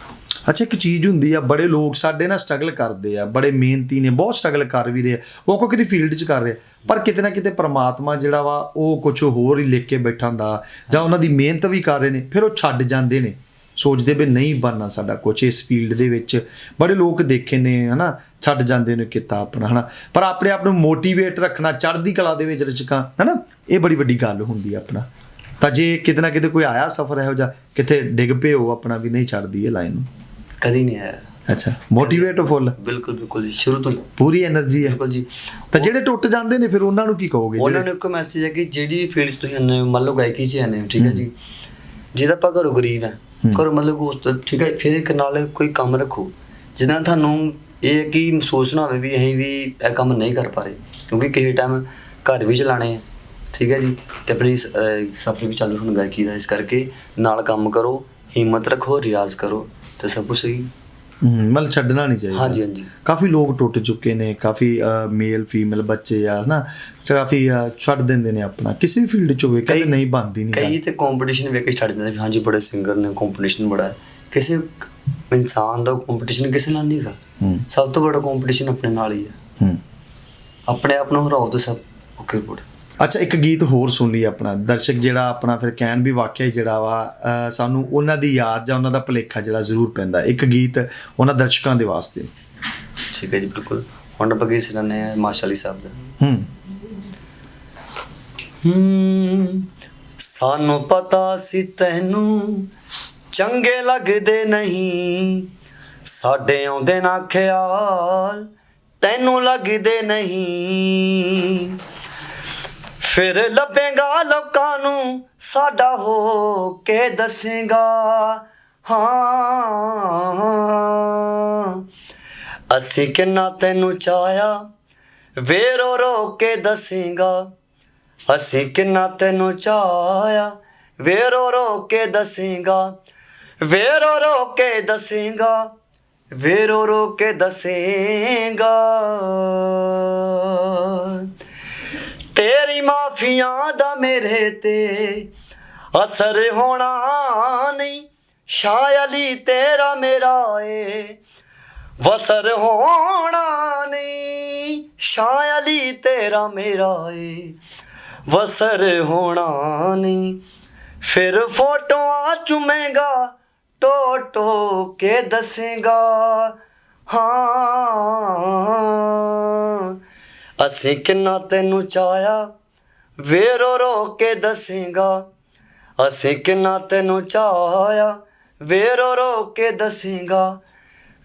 ਅੱਛਾ ਇੱਕ ਚੀਜ਼ ਹੁੰਦੀ ਆ ਬੜੇ ਲੋਕ ਸਾਡੇ ਨਾਲ ਸਟਰਗਲ ਕਰਦੇ ਆ ਬੜੇ ਮਿਹਨਤੀ ਨੇ ਬਹੁਤ ਸਟਰਗਲ ਕਰ ਵੀ ਰਹੇ ਆ ਉਹ ਕੋਈ ਕਿਤੇ ਫੀਲਡ 'ਚ ਕਰ ਰਹੇ ਪਰ ਕਿਤੇ ਨਾ ਕਿਤੇ ਪ੍ਰਮਾਤਮਾ ਜਿਹੜਾ ਵਾ ਉਹ ਕੁਝ ਹੋਰ ਹੀ ਲਿਖ ਕੇ ਬੈਠਾ ਹੁੰਦਾ ਜਾਂ ਉਹਨਾਂ ਦੀ ਮਿਹਨਤ ਵੀ ਕਰ ਰਹੇ ਨੇ ਫਿਰ ਉਹ ਛੱਡ ਜਾਂਦੇ ਨੇ। ਸੋਚਦੇ ਵੀ ਨਹੀਂ ਬਣਨਾ ਸਾਡਾ ਕੁਝ ਇਸ ਫੀਲਡ ਦੇ ਵਿੱਚ। ਬੜੇ ਲੋਕ ਦੇਖੇ ਨੇ ਹਨਾ ਛੱਡ ਜਾਂਦੇ ਨੇ ਕਿਤਾ ਆਪਣਾ ਹਨਾ? ਪਰ ਆਪਣੇ ਆਪ ਨੂੰ ਮੋਟੀਵੇਟ ਰੱਖਣਾ ਚੜ੍ਹਦੀ ਕਲਾ ਦੇ ਵਿੱਚ ਰਚਕਾਂ ਹਨਾ? ਇਹ ਬੜੀ ਵੱਡੀ ਗੱਲ ਹੁੰਦੀ ਆਪਣਾ। ਤਾਂ ਜੇ ਕਿਤੇ ਕਿਤੇ ਕੋਈ ਆਇਆ ਸਫਰ ਇਹੋ ਜਿਹਾ ਕਿਤੇ ਡਿੱਗ ਪਏ ਹੋ ਆਪਣਾ ਵੀ ਨਹੀਂ ਛੱਡਦੀ ਇਹ ਲਾਈਨ ਨੂੰ। ਕਦੀ ਨਹੀਂ ਆਇਆ। ਅੱਛਾ ਮੋਟੀਵੇਟ ਫੁੱਲ? ਬਿਲਕੁਲ ਬਿਲਕੁਲ ਸ਼ੁਰੂ ਤੋਂ ਪੂਰੀ એનર્ਜੀ ਹੈ ਬਿਲਕੁਲ ਜੀ। ਤਾਂ ਜਿਹੜੇ ਟੁੱਟ ਜਾਂਦੇ ਨੇ ਫਿਰ ਉਹਨਾਂ ਨੂੰ ਕੀ ਕਹੋਗੇ ਉਹਨਾਂ ਨੂੰ ਇੱਕ ਮੈਸੇਜ ਹੈ ਕਿ ਜਿਹੜੀ ਫੀਲਡਸ ਤੁਸੀਂ ਆਨੇ ਮੰਨ ਲਓ ਗਾਇਕੀ 'ਚ ਆਨੇ ਹੋ ਠੀਕ ਹੈ ਜੀ? ਜਿਹਦਾ ਆਪਾਂ ਘਰੋਂ ਗਰੀਬ ਹੈ। ਘਰ ਮਤਲਬ ਉਸ ਠੀਕ ਹੈ ਫਿਰ ਇੱਕ ਨਾਲ ਕੋਈ ਕੰਮ ਰੱਖੋ। ਜਿਦਾਂ ਤੁਹਾਨੂੰ ਇਹ ਕਿ ਮਹਿਸੂਸ ਨਾ ਹੋਵੇ ਵੀ ਅਸੀਂ ਵੀ ਇਹ ਕੰਮ ਨਹੀਂ ਕਰ ਪਾ ਰਹੇ ਕਿਉਂਕਿ ਕਿਸੇ ਟਾਈਮ ਘਰ ਵੀ ਚਲਾਣੇ ਆ ਠੀਕ ਹੈ ਜੀ ਤੇ ਆਪਣੀ ਸਫ਼ਰ ਵੀ ਚਾਲੂ ਹੁਣ ਗਾਇਕੀ ਦਾ ਇਸ ਕਰਕੇ ਨਾਲ ਕੰਮ ਕਰੋ ਹਿੰਮਤ ਰੱਖੋ ਰਿਆਜ਼ ਕਰੋ ਤੇ ਸਭ ਕੁਝ ਸਹੀ। ਮਤਲਬ ਛੱਡਣਾ ਨਹੀਂ ਚਾਹੀਦਾ। ਹਾਂਜੀ ਹਾਂਜੀ। ਕਾਫੀ ਲੋਕ ਟੁੱਟ ਚੁੱਕੇ ਨੇ ਕਾਫੀ ਮੇਲ ਫੀਮੇਲ ਬੱਚੇ ਆ ਹਨਾ ਕਾਫੀ ਛੱਡ ਦਿੰਦੇ ਨੇ ਆਪਣਾ ਕਿਸੇ ਵੀ ਫੀਲਡ 'ਚ ਹੋਵੇ ਕਈ- ਨਹੀਂ ਬਣਦੀ ਨਹੀਂ ਕਈ। ਤੇ ਕੰਪੀਟੀਸ਼ਨ ਵੇਖ ਕੇ ਛੱਡ ਦਿੰਦੇ ਹਾਂਜੀ ਬੜੇ ਸਿੰਗਰ ਨੇ ਕੰਪੀਟੀਸ਼ਨ ਬੜਾ ਹੈ। ਕਿਸੇ ਇਨਸਾਨ ਦਾ ਕੰਪੀਟੀਸ਼ਨ ਕਿਸੇ ਨਾਲ ਨਹੀਂ ਹੂੰ ਸਭ ਤੋਂ ਵੱਡਾ ਕੰਪੀਟੀਸ਼ਨ ਆਪਣੇ ਨਾਲ ਹੀ ਹੂੰ। ਆਪਣੇ ਆਪ ਨੂੰ ਹਰਾਓ ਤੇ ਸਭ ਓਕੇ ਗੁੱਡ ਅੱਛਾ ਇੱਕ ਗੀਤ ਹੋਰ ਸੁਣ ਲਈ ਆਪਣਾ। ਦਰਸ਼ਕ ਜਿਹੜਾ ਆਪਣਾ ਫਿਰ ਕਹਿਣ ਵੀ ਵਾਕਿਆ ਜਿਹੜਾ ਵਾ ਸਾਨੂੰ ਉਹਨਾਂ ਦੀ ਯਾਦ ਜਾਂ ਉਹਨਾਂ ਦਾ ਭੁਲੇਖਾ ਜਿਹੜਾ ਜ਼ਰੂਰ ਪੈਂਦਾ। ਇੱਕ ਗੀਤ ਉਹਨਾਂ ਦਰਸ਼ਕਾਂ ਦੇ ਵਾਸਤੇ। ਠੀਕ ਹੈ ਜੀ ਬਿਲਕੁਲ। ਹੁਣ ਆਪਾਂ ਕੀ ਸੁਣਾਉਂਦੇ ਆ ਮਾਸ਼ਾ ਅਲੀ ਸਾਹਿਬ ਦਾ। ਹੂੰ। ਹੂੰ ਸਾਨੂੰ ਪਤਾ ਸੀ ਤੈਨੂੰ ਚੰਗੇ ਲੱਗਦੇ ਨਹੀਂ। ਸਾਡੇ ਆਉਂਦੇ ਨਾ ਖਿਆਲ, ਤੈਨੂੰ ਲੱਗਦੇ ਨਹੀਂ। ਫਿਰ ਲੱਭੇਗਾ ਲੋਕਾਂ ਨੂੰ, ਸਾਡਾ ਹੋ ਕੇ ਦੱਸੇਗਾ। ਹਾਂ, ਅਸੀਂ ਕਿੰਨਾ ਤੈਨੂੰ ਚਾਹਿਆ ਵੇ ਰੋ ਰੋ ਕੇ ਦੱਸੇਗਾ। ਅਸੀਂ ਕਿੰਨਾ ਤੈਨੂੰ ਚਾਇਆ ਵੇ ਰੋ ਰੋ ਕੇ ਦੱਸੇਗਾ। ਵੇ ਰੋ ਰੋ ਕੇ ਦੱਸੇਗਾ। ਵੇ ਰੋ ਰੋ ਕੇ ਦੱਸੇਗਾ। ਤੇਰੀ ਮਾਫੀਆਂ ਦਾ ਮੇਰੇ ਤੇ ਅਸਰ ਹੋਣਾ ਨਹੀਂ। ਸ਼ਾਇਲੀ ਤੇਰਾ ਮੇਰਾ ਏ ਵਸਰ ਹੋਣਾ ਨਹੀਂ। ਸ਼ਾਇਲੀ ਤੇਰਾ ਮੇਰਾ ਏ ਵਸਰ ਹੋਣਾ ਨਹੀਂ। ਫਿਰ ਫੋਟੋਆਂ ਚੁਮੇਗਾ ਟੋ ਟੋ ਕੇ ਦੱਸੇਗਾ। ਹਾਂ। ਅਸੀਂ ਕਿੰਨਾ ਤੈਨੂੰ ਚਾਇਆ ਵੇ ਰੋ ਰੋ ਕੇ ਦੱਸੇਗਾ। ਅਸੀਂ ਕਿੰਨਾ ਤੈਨੂੰ ਚਾਇਆ ਵੇ ਰੋ ਰੋ ਕੇ ਦੱਸੇਗਾ।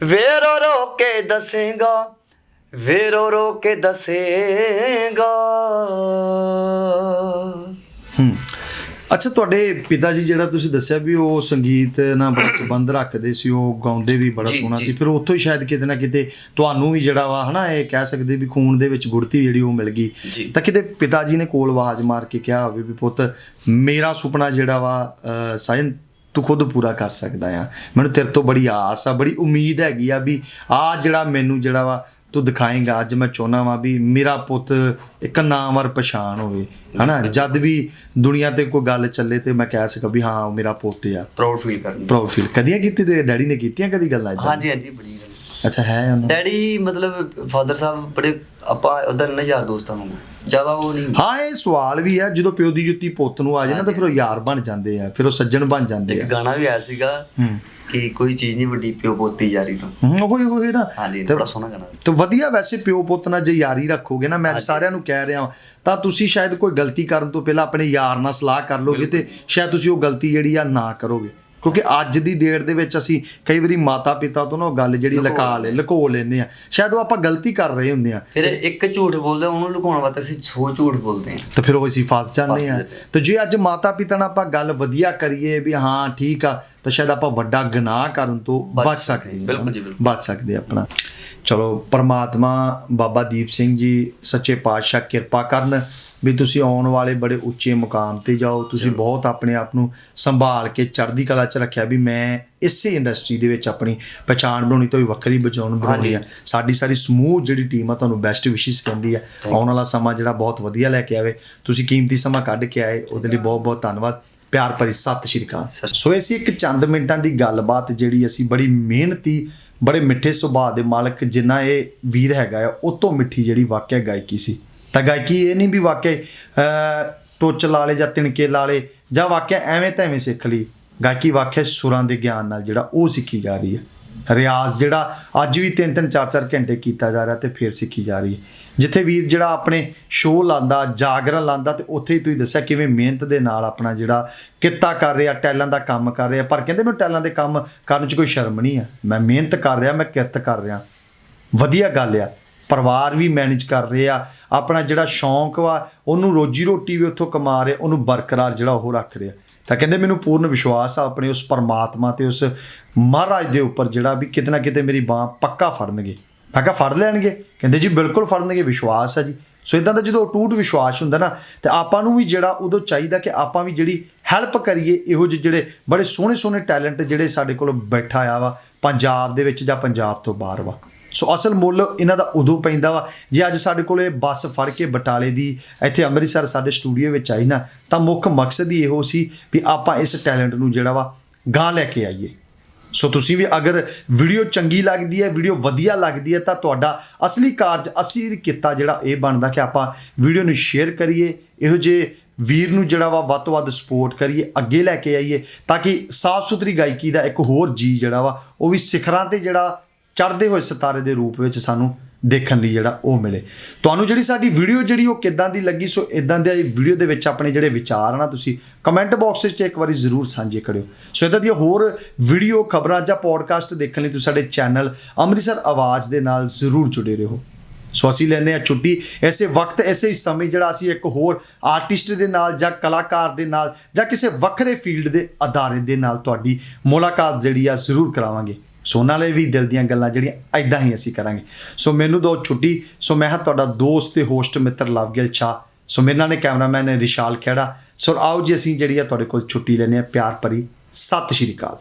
ਵੇ ਰੋ ਰੋ ਕੇ ਦੱਸੇਗਾ ਵੇ ਰੋ ਰੋ ਕੇ ਦੱਸੇਗਾ। ਹੂੰ। ਅੱਛਾ ਤੁਹਾਡੇ ਪਿਤਾ ਜੀ ਜਿਹੜਾ ਤੁਸੀਂ ਦੱਸਿਆ ਵੀ ਉਹ ਸੰਗੀਤ ਨਾਲ ਬੜਾ ਸੰਬੰਧ ਰੱਖਦੇ ਸੀ ਉਹ ਗਾਉਂਦੇ ਵੀ ਬੜਾ ਸੋਹਣਾ। ਸੀ ਫਿਰ ਉੱਥੋਂ ਹੀ ਸ਼ਾਇਦ ਕਿਤੇ ਨਾ ਕਿਤੇ ਤੁਹਾਨੂੰ ਵੀ ਜਿਹੜਾ ਵਾ ਹਨਾ ਇਹ ਕਹਿ ਸਕਦੇ ਵੀ ਖੂਨ ਦੇ ਵਿੱਚ ਗੁੜਤੀ ਜਿਹੜੀ ਉਹ ਮਿਲ ਗਈ। ਤਾਂ ਕਿਤੇ ਪਿਤਾ ਜੀ ਨੇ ਕੋਲ ਆਵਾਜ਼ ਮਾਰ ਕੇ ਕਿਹਾ ਹੋਵੇ ਵੀ ਪੁੱਤ ਮੇਰਾ ਸੁਪਨਾ ਜਿਹੜਾ ਵਾ ਸਾਇਨ ਤੂੰ ਖੁਦ ਪੂਰਾ ਕਰ ਸਕਦਾ ਆ ਮੈਨੂੰ ਤੇਰੇ ਤੋਂ ਬੜੀ ਆਸ ਆ ਬੜੀ ਉਮੀਦ ਹੈਗੀ ਆ ਵੀ ਆ ਜਿਹੜਾ ਮੈਨੂੰ ਜਿਹੜਾ ਵਾ ਤੂੰ ਦਿਖਾਏਂਗਾ ਅੱਜ ਮੈਂ ਚਾਹੁੰਦਾ ਵਾਂ ਵੀ ਮੇਰਾ ਪੁੱਤ ਇੱਕ ਨਾਮਵਰ ਪਛਾਣ ਹੋਵੇ ਹਨਾ? ਜਦ ਵੀ ਦੁਨੀਆ ਤੇ ਕੋਈ ਗੱਲ ਚੱਲੇ ਤੇ ਮੈਂ ਕਹਿ ਸਕਾਂ ਵੀ ਹਾਂ ਉਹ ਮੇਰਾ ਪੁੱਤ ਆ। ਪ੍ਰਾਊਡ ਫੀਲ ਕਰਨੀ। ਪ੍ਰਾਊਡ ਫੀਲ ਕਦੀਆਂ ਕੀਤੀ ਤੇ ਡੈਡੀ ਨੇ ਕੀਤੀਆਂ ਕਦੀ ਗੱਲਾਂ ਇਦਾਂ ਹਾਂਜੀ ਹਾਂਜੀ ਬੜੀ ਅੱਛਾ ਹੈ ਉਹਨਾਂ? ਡੈਡੀ ਮਤਲਬ ਫਾਦਰ ਸਾਹਿਬ ਬੜੇ ਆਪਾਂ ਉਧਰ ਨਾ ਯਾਰ ਦੋਸਤਾਂ ਨੂੰ ਜ਼ਿਆਦਾ ਉਹ ਨਹੀਂ। ਹਾਂ ਇਹ ਸਵਾਲ ਵੀ ਆ ਜਦੋਂ ਪਿਓ ਦੀ ਜੁੱਤੀ ਪੁੱਤ ਨੂੰ ਆ ਜਾਏ ਨਾ ਤਾਂ ਫਿਰ ਉਹ ਯਾਰ ਬਣ ਜਾਂਦੇ ਆ ਫਿਰ ਉਹ ਸੱਜਣ ਬਣ ਜਾਂਦੇ ਇੱਕ ਆ। ਗਾਣਾ ਵੀ ਆਇਆ ਸੀਗਾ ਹੂੰ। ਕਿ ਕੋਈ ਚੀਜ਼ ਨਹੀਂ ਵੱਡੀ ਪਿਓ ਪੋਤੀ ਯਾਰੀ ਤੋਂ। ਹੂੰ ਉਹ ਉਹ ਨਾ। ਹਾਂਜੀ ਤੇ- ਬੜਾ ਸੋਹਣਾ ਗਾਣਾ। ਤੇ ਵਧੀਆ ਵੈਸੇ ਪਿਓ ਪੁੱਤ ਨਾਲ ਜੇ ਯਾਰੀ ਰੱਖੋਗੇ ਨਾ ਮੈਂ ਸਾਰਿਆਂ ਨੂੰ ਕਹਿ ਰਿਹਾ ਤਾਂ ਤੁਸੀਂ ਸ਼ਾਇਦ ਕੋਈ ਗਲਤੀ ਕਰਨ ਤੋਂ ਪਹਿਲਾਂ ਆਪਣੇ ਯਾਰ ਨਾਲ ਸਲਾਹ ਕਰ ਲੋਗੇ ਤੇ ਸ਼ਾਇਦ ਤੁਸੀਂ ਉਹ ਗਲਤੀ ਜਿਹੜੀ ਆ ਨਾ ਕਰੋਗੇ। ਕਿਉਂਕਿ ਅੱਜ ਦੀ ਡੇਟ ਦੇ ਵਿੱਚ ਅਸੀਂ ਕਈ ਵਾਰੀ ਮਾਤਾ ਪਿਤਾ ਤੋਂ ਨਾ ਉਹ ਗੱਲ ਜਿਹੜੀ ਲੁਕਾ ਲੈ ਲੁਕੋ ਲੈਂਦੇ ਆ ਸ਼ਾਇਦ ਉਹ ਆਪਾਂ ਗਲਤੀ ਕਰ ਰਹੇ ਹੁੰਦੇ ਆ ਫਿਰ ਇੱਕ ਝੂਠ ਬੋਲਦਾ ਉਹਨੂੰ ਲੁਕਾਉਣ ਵਾਸਤੇ ਅਸੀਂ ਸੌ ਝੂਠ ਬੋਲਦੇ ਹਾਂ। ਤੇ ਫਿਰ ਉਹ ਅਸੀਂ ਫਸ ਜਾਂਦੇ ਆ ਆ। ਤੇ ਜੇ ਅੱਜ ਮਾਤਾ ਪਿਤਾ ਨਾਲ ਆਪਾਂ ਗੱਲ ਵਧੀਆ ਕਰੀਏ ਵੀ ਹਾਂ ਠੀਕ ਆ ਤਾਂ ਸ਼ਾਇਦ ਆਪਾਂ ਵੱਡਾ ਗੁਨਾਹ ਕਰਨ ਤੋਂ ਬਚ ਸਕਦੇ ਹਾਂ। ਬਿਲਕੁਲ ਜੀ, ਬਿਲਕੁਲ। ਬਚ ਸਕਦੇ ਆਪਣਾ। ਚਲੋ ਪਰਮਾਤਮਾ ਬਾਬਾ ਦੀਪ ਸਿੰਘ ਜੀ ਸੱਚੇ ਪਾਤਸ਼ਾਹ ਕਿਰਪਾ ਕਰਨ। ਵੀ ਤੁਸੀਂ ਆਉਣ ਵਾਲੇ ਬੜੇ ਉੱਚੇ ਮੁਕਾਮ ਤੇ ਜਾਓ। ਤੁਸੀਂ ਬਹੁਤ ਆਪਣੇ ਆਪ ਨੂੰ ਸੰਭਾਲ ਕੇ ਚੜ੍ਹਦੀ ਕਲਾ 'ਚ ਰੱਖਿਆ ਵੀ ਮੈਂ ਇਸੇ ਇੰਡਸਟਰੀ ਦੇ ਵਿੱਚ ਆਪਣੀ ਪਛਾਣ ਬਣਾਉਣੀ ਤੋਂ ਵੀ ਵੱਖਰੀ ਬਚਾਉਣ ਬਣਾਉਣੀ ਆ। ਸਾਡੀ ਸਾਰੀ ਸਮੂਹ ਜਿਹੜੀ ਟੀਮ ਆ ਤੁਹਾਨੂੰ ਬੈਸਟ ਵਿਸ਼ੇਸ ਕਹਿੰਦੀ ਆ। ਆਉਣ ਵਾਲਾ ਸਮਾਂ ਜਿਹੜਾ ਬਹੁਤ ਵਧੀਆ ਲੈ ਕੇ ਆਵੇ। ਤੁਸੀਂ ਕੀਮਤੀ ਸਮਾਂ ਕੱਢ ਕੇ ਆਏ ਉਹਦੇ ਲਈ ਬਹੁਤ ਬਹੁਤ ਧੰਨਵਾਦ। ਪਿਆਰ ਭਰੀ ਸਤਿ ਸ਼੍ਰੀ ਅਕਾਲ। ਸੋ ਇਹ ਸੀ ਇੱਕ ਚੰਦ ਮਿੰਟਾਂ ਦੀ ਗੱਲਬਾਤ ਜਿਹੜੀ ਅਸੀਂ ਬੜੀ ਮਿਹਨਤੀ ਬੜੇ ਮਿੱਠੇ ਸੁਭਾਅ ਦੇ ਮਾਲਕ ਜਿੰਨਾ ਇਹ ਵੀਰ ਹੈਗਾ ਆ ਉਹ ਤੋਂ ਮਿੱਠੀ ਜਿਹੜੀ ਵਾਕਿਆ ਗਾਇਕੀ ਸੀ। ਤਾਂ ਗਾਇਕੀ ਇਹ ਨਹੀਂ ਵੀ ਵਾਕਿਆ ਅਹ, ਟੋਚ ਲਾ ਲੇ ਜਾਂ ਤਿਣਕੇ ਲਾ ਲੇ ਜਾਂ ਵਾਕਿਆ ਐਵੇਂ ਤਾਂ ਐਵੇਂ ਸਿੱਖ ਲਈ। ਗਾਇਕੀ ਵਾਕਿਆ ਸੁਰਾਂ ਦੇ ਗਿਆਨ ਨਾਲ ਜਿਹੜਾ ਉਹ ਸਿੱਖੀ ਜਾ ਰਹੀ ਹੈ। ਰਿਆਜ਼ ਜਿਹੜਾ ਅੱਜ ਵੀ 3-3 4-4 ਘੰਟੇ ਕੀਤਾ ਜਾ ਰਿਹਾ ਤੇ ਫਿਰ ਸਿੱਖੀ ਜਾ ਰਹੀ ਹੈ। ਜਿੱਥੇ ਵੀਰ ਜਿਹੜਾ ਆਪਣੇ ਸ਼ੋਅ ਲਾਂਦਾ ਜਾਗਰਣ ਲਾਂਦਾ ਤੇ ਉੱਥੇ ਹੀ ਤੁਸੀਂ ਦੱਸਿਆ ਕਿਵੇਂ ਮਿਹਨਤ ਦੇ ਨਾਲ ਆਪਣਾ ਜਿਹੜਾ ਕਿੱਤਾ ਕਰ ਰਿਹਾ ਟੈਲਾਂ ਦਾ ਕੰਮ ਕਰ ਰਿਹਾ। ਪਰ ਕਹਿੰਦੇ ਮੈਨੂੰ ਟੈਲਾਂ ਦੇ ਕੰਮ ਕਰਨ 'ਚ ਕੋਈ ਸ਼ਰਮ ਨਹੀਂ ਆ। ਮੈਂ ਮਿਹਨਤ ਕਰ ਰਿਹਾ ਮੈਂ ਕਿਰਤ ਕਰ ਰਿਹਾ। ਵਧੀਆ ਗੱਲ ਆ। ਪਰਿਵਾਰ ਵੀ ਮੈਨੇਜ ਕਰ ਰਹੇ ਆ, ਆਪਣਾ ਜਿਹੜਾ ਸ਼ੌਂਕ ਵਾ, ਉਹਨੂੰ ਰੋਜੀ ਰੋਟੀ ਵੀ ਉੱਥੋਂ ਕਮਾ ਰਹੇ, ਉਹਨੂੰ ਬਰਕਰਾਰ ਜਿਹੜਾ ਉਹ ਰੱਖ ਰਿਹਾ ਤਾਂ ਕਹਿੰਦੇ ਮੈਨੂੰ ਪੂਰਨ ਵਿਸ਼ਵਾਸ ਆ ਆਪਣੇ ਉਸ ਪਰਮਾਤਮਾ ਤੇ ਉਸ ਮਹਾਰਾਜ ਦੇ ਉੱਪਰ ਜਿਹੜਾ ਵੀ ਕਿਤੇ ਨਾ ਕਿਤੇ ਮੇਰੀ ਬਾਹ ਪੱਕਾ ਫੜਨਗੇ। ਮੈਂ ਕਿਹਾ, ਫੜ ਲੈਣਗੇ? ਕਹਿੰਦੇ, ਜੀ, ਬਿਲਕੁਲ ਫੜਨਗੇ, ਵਿਸ਼ਵਾਸ ਆ ਜੀ। ਸੋ ਇਦਾਂ ਦਾ ਜਦੋਂ ਅਟੂਟ ਵਿਸ਼ਵਾਸ ਹੁੰਦਾ ਨਾ, ਤੇ ਆਪਾਂ ਨੂੰ ਵੀ ਜਿਹੜਾ ਉਦੋਂ ਚਾਹੀਦਾ ਕਿ ਆਪਾਂ ਵੀ ਜਿਹੜੀ ਹੈਲਪ ਕਰੀਏ, ਇਹੋ ਜਿਹੇ ਜਿਹੜੇ ਬੜੇ ਸੋਹਣੇ ਸੋਹਣੇ ਟੈਲੈਂਟ ਜਿਹੜੇ ਸਾਡੇ ਕੋਲ ਬੈਠਾ ਆ ਵਾ, ਪੰਜਾਬ ਦੇ ਵਿੱਚ ਜਾਂ ਪੰਜਾਬ ਤੋਂ ਬਾਹਰ ਵਾ। ਸੋ ਅਸਲ ਮੁੱਲ ਇਹਨਾਂ ਦਾ ਉਦੋਂ ਪੈਂਦਾ ਵਾ, ਜੇ ਅੱਜ ਸਾਡੇ ਕੋਲੇ ਬੱਸ ਫੜ ਕੇ ਬਟਾਲੇ ਦੀ, ਇੱਥੇ ਅੰਮ੍ਰਿਤਸਰ ਸਾਡੇ ਸਟੂਡੀਓ ਵਿੱਚ ਆਈ ਨਾ, ਤਾਂ ਮੁੱਖ ਮਕਸਦ ਹੀ ਇਹੋ ਸੀ ਵੀ ਆਪਾਂ ਇਸ ਟੈਲੈਂਟ ਨੂੰ ਜਿਹੜਾ ਵਾ ਗਾਂ ਲੈ ਕੇ ਆਈਏ। ਸੋ ਤੁਸੀਂ ਵੀ ਅਗਰ ਵੀਡੀਓ ਚੰਗੀ ਲੱਗਦੀ ਹੈ ਵੀਡੀਓ ਵਧੀਆ ਲੱਗਦੀ ਹੈ, ਤਾਂ ਤੁਹਾਡਾ ਅਸਲੀ ਕਾਰਜ, ਅਸਲੀ ਕਿੱਤਾ ਜਿਹੜਾ ਇਹ ਬਣਦਾ ਕਿ ਆਪਾਂ ਵੀਡੀਓ ਨੂੰ ਸ਼ੇਅਰ ਕਰੀਏ, ਇਹੋ ਜਿਹੇ ਵੀਰ ਨੂੰ ਜਿਹੜਾ ਵਾ ਵੱਧ ਤੋਂ ਵੱਧ ਸਪੋਰਟ ਕਰੀਏ, ਅੱਗੇ ਲੈ ਕੇ ਆਈਏ, ਤਾਂ ਕਿ ਸਾਫ਼ ਸੁਥਰੀ ਗਾਇਕੀ ਦਾ ਇੱਕ ਹੋਰ ਜੀ ਜਿਹੜਾ ਵਾ, ਉਹ ਵੀ ਸਿਖਰਾਂ ਤੇ ਜਿਹੜਾ ਚੜ੍ਹਦੇ ਹੋਏ ਸਿਤਾਰੇ ਦੇ ਰੂਪ ਵਿੱਚ ਸਾਨੂੰ ਦੇਖਣ ਲਈ ਜਿਹੜਾ ਉਹ ਮਿਲੇ। ਤੁਹਾਨੂੰ ਜਿਹੜੀ ਸਾਡੀ ਵੀਡੀਓ ਜਿਹੜੀ ਉਹ ਕਿੱਦਾਂ ਦੀ ਲੱਗੀ, ਸੋ ਇਦਾਂ ਦੇ ਵੀਡੀਓ ਦੇ ਵਿੱਚ ਆਪਣੇ ਜਿਹੜੇ ਵਿਚਾਰ ਆ ਨਾ, ਤੁਸੀਂ ਕਮੈਂਟ ਬਾਕਸ ਵਿੱਚ ਇੱਕ ਵਾਰੀ ਜ਼ਰੂਰ ਸਾਂਝੇ ਕਰਿਓ। ਸੋ ਇਦਾਂ ਦੀਆਂ ਹੋਰ ਵੀਡੀਓ ਖਬਰਾਂ ਜਾਂ ਪੋਡਕਾਸਟ ਦੇਖਣ ਲਈ ਤੁਸੀਂ ਸਾਡੇ ਚੈਨਲ ਅੰਮ੍ਰਿਤਸਰ ਆਵਾਜ਼ ਦੇ ਨਾਲ ਜ਼ਰੂਰ ਜੁੜੇ ਰਹੋ। ਸੋ ਅਸੀਂ ਲੈਨੇ ਆ ਛੁੱਟੀ। ਐਸੇ ਵਕਤ ਐਸੇ ਹੀ ਸਮੇਂ ਜਿਹੜਾ ਅਸੀਂ ਇੱਕ ਹੋਰ ਆਰਟਿਸਟ ਦੇ ਨਾਲ ਜਾਂ ਕਲਾਕਾਰ ਦੇ ਨਾਲ ਜਾਂ ਕਿਸੇ ਵੱਖਰੇ ਫੀਲਡ ਦੇ ਅਦਾਰੇ ਦੇ ਨਾਲ ਤੁਹਾਡੀ ਮੁਲਾਕਾਤ ਜਿਹੜੀ ਆ ਜ਼ਰੂਰ ਕਰਾਵਾਂਗੇ। ਸੋ ਨਾਲੇ ਵੀ ਦਿਲ ਦੀਆਂ ਗੱਲਾਂ ਜਿਹੜੀਆਂ ਐਦਾਂ ਹੀ ਅਸੀਂ ਕਰਾਂਗੇ। ਸੋ ਮੈਨੂੰ ਦੋ ਛੁੱਟੀ, ਸੋ ਮੈਂ ਹਾਂ ਤੁਹਾਡਾ ਦੋਸਤ ਤੇ ਹੋਸਟ ਮਿੱਤਰ ਲਵਗਿਲ ਸ਼ਾਹ, ਸੋ ਮੇਰੇ ਨਾਲ ਨੇ ਕੈਮਰਾਮੈਨ ਨੇ ਰਿਸ਼ਾਲ ਖੇੜਾ ਸੋ ਆਓ ਜੀ ਅਸੀਂ ਜਿਹੜੀ ਆ ਤੁਹਾਡੇ ਕੋਲ ਛੁੱਟੀ ਲੈਨੇ ਆ ਪਿਆਰ ਭਰੀ। ਸਤਿ ਸ਼੍ਰੀ ਅਕਾਲ।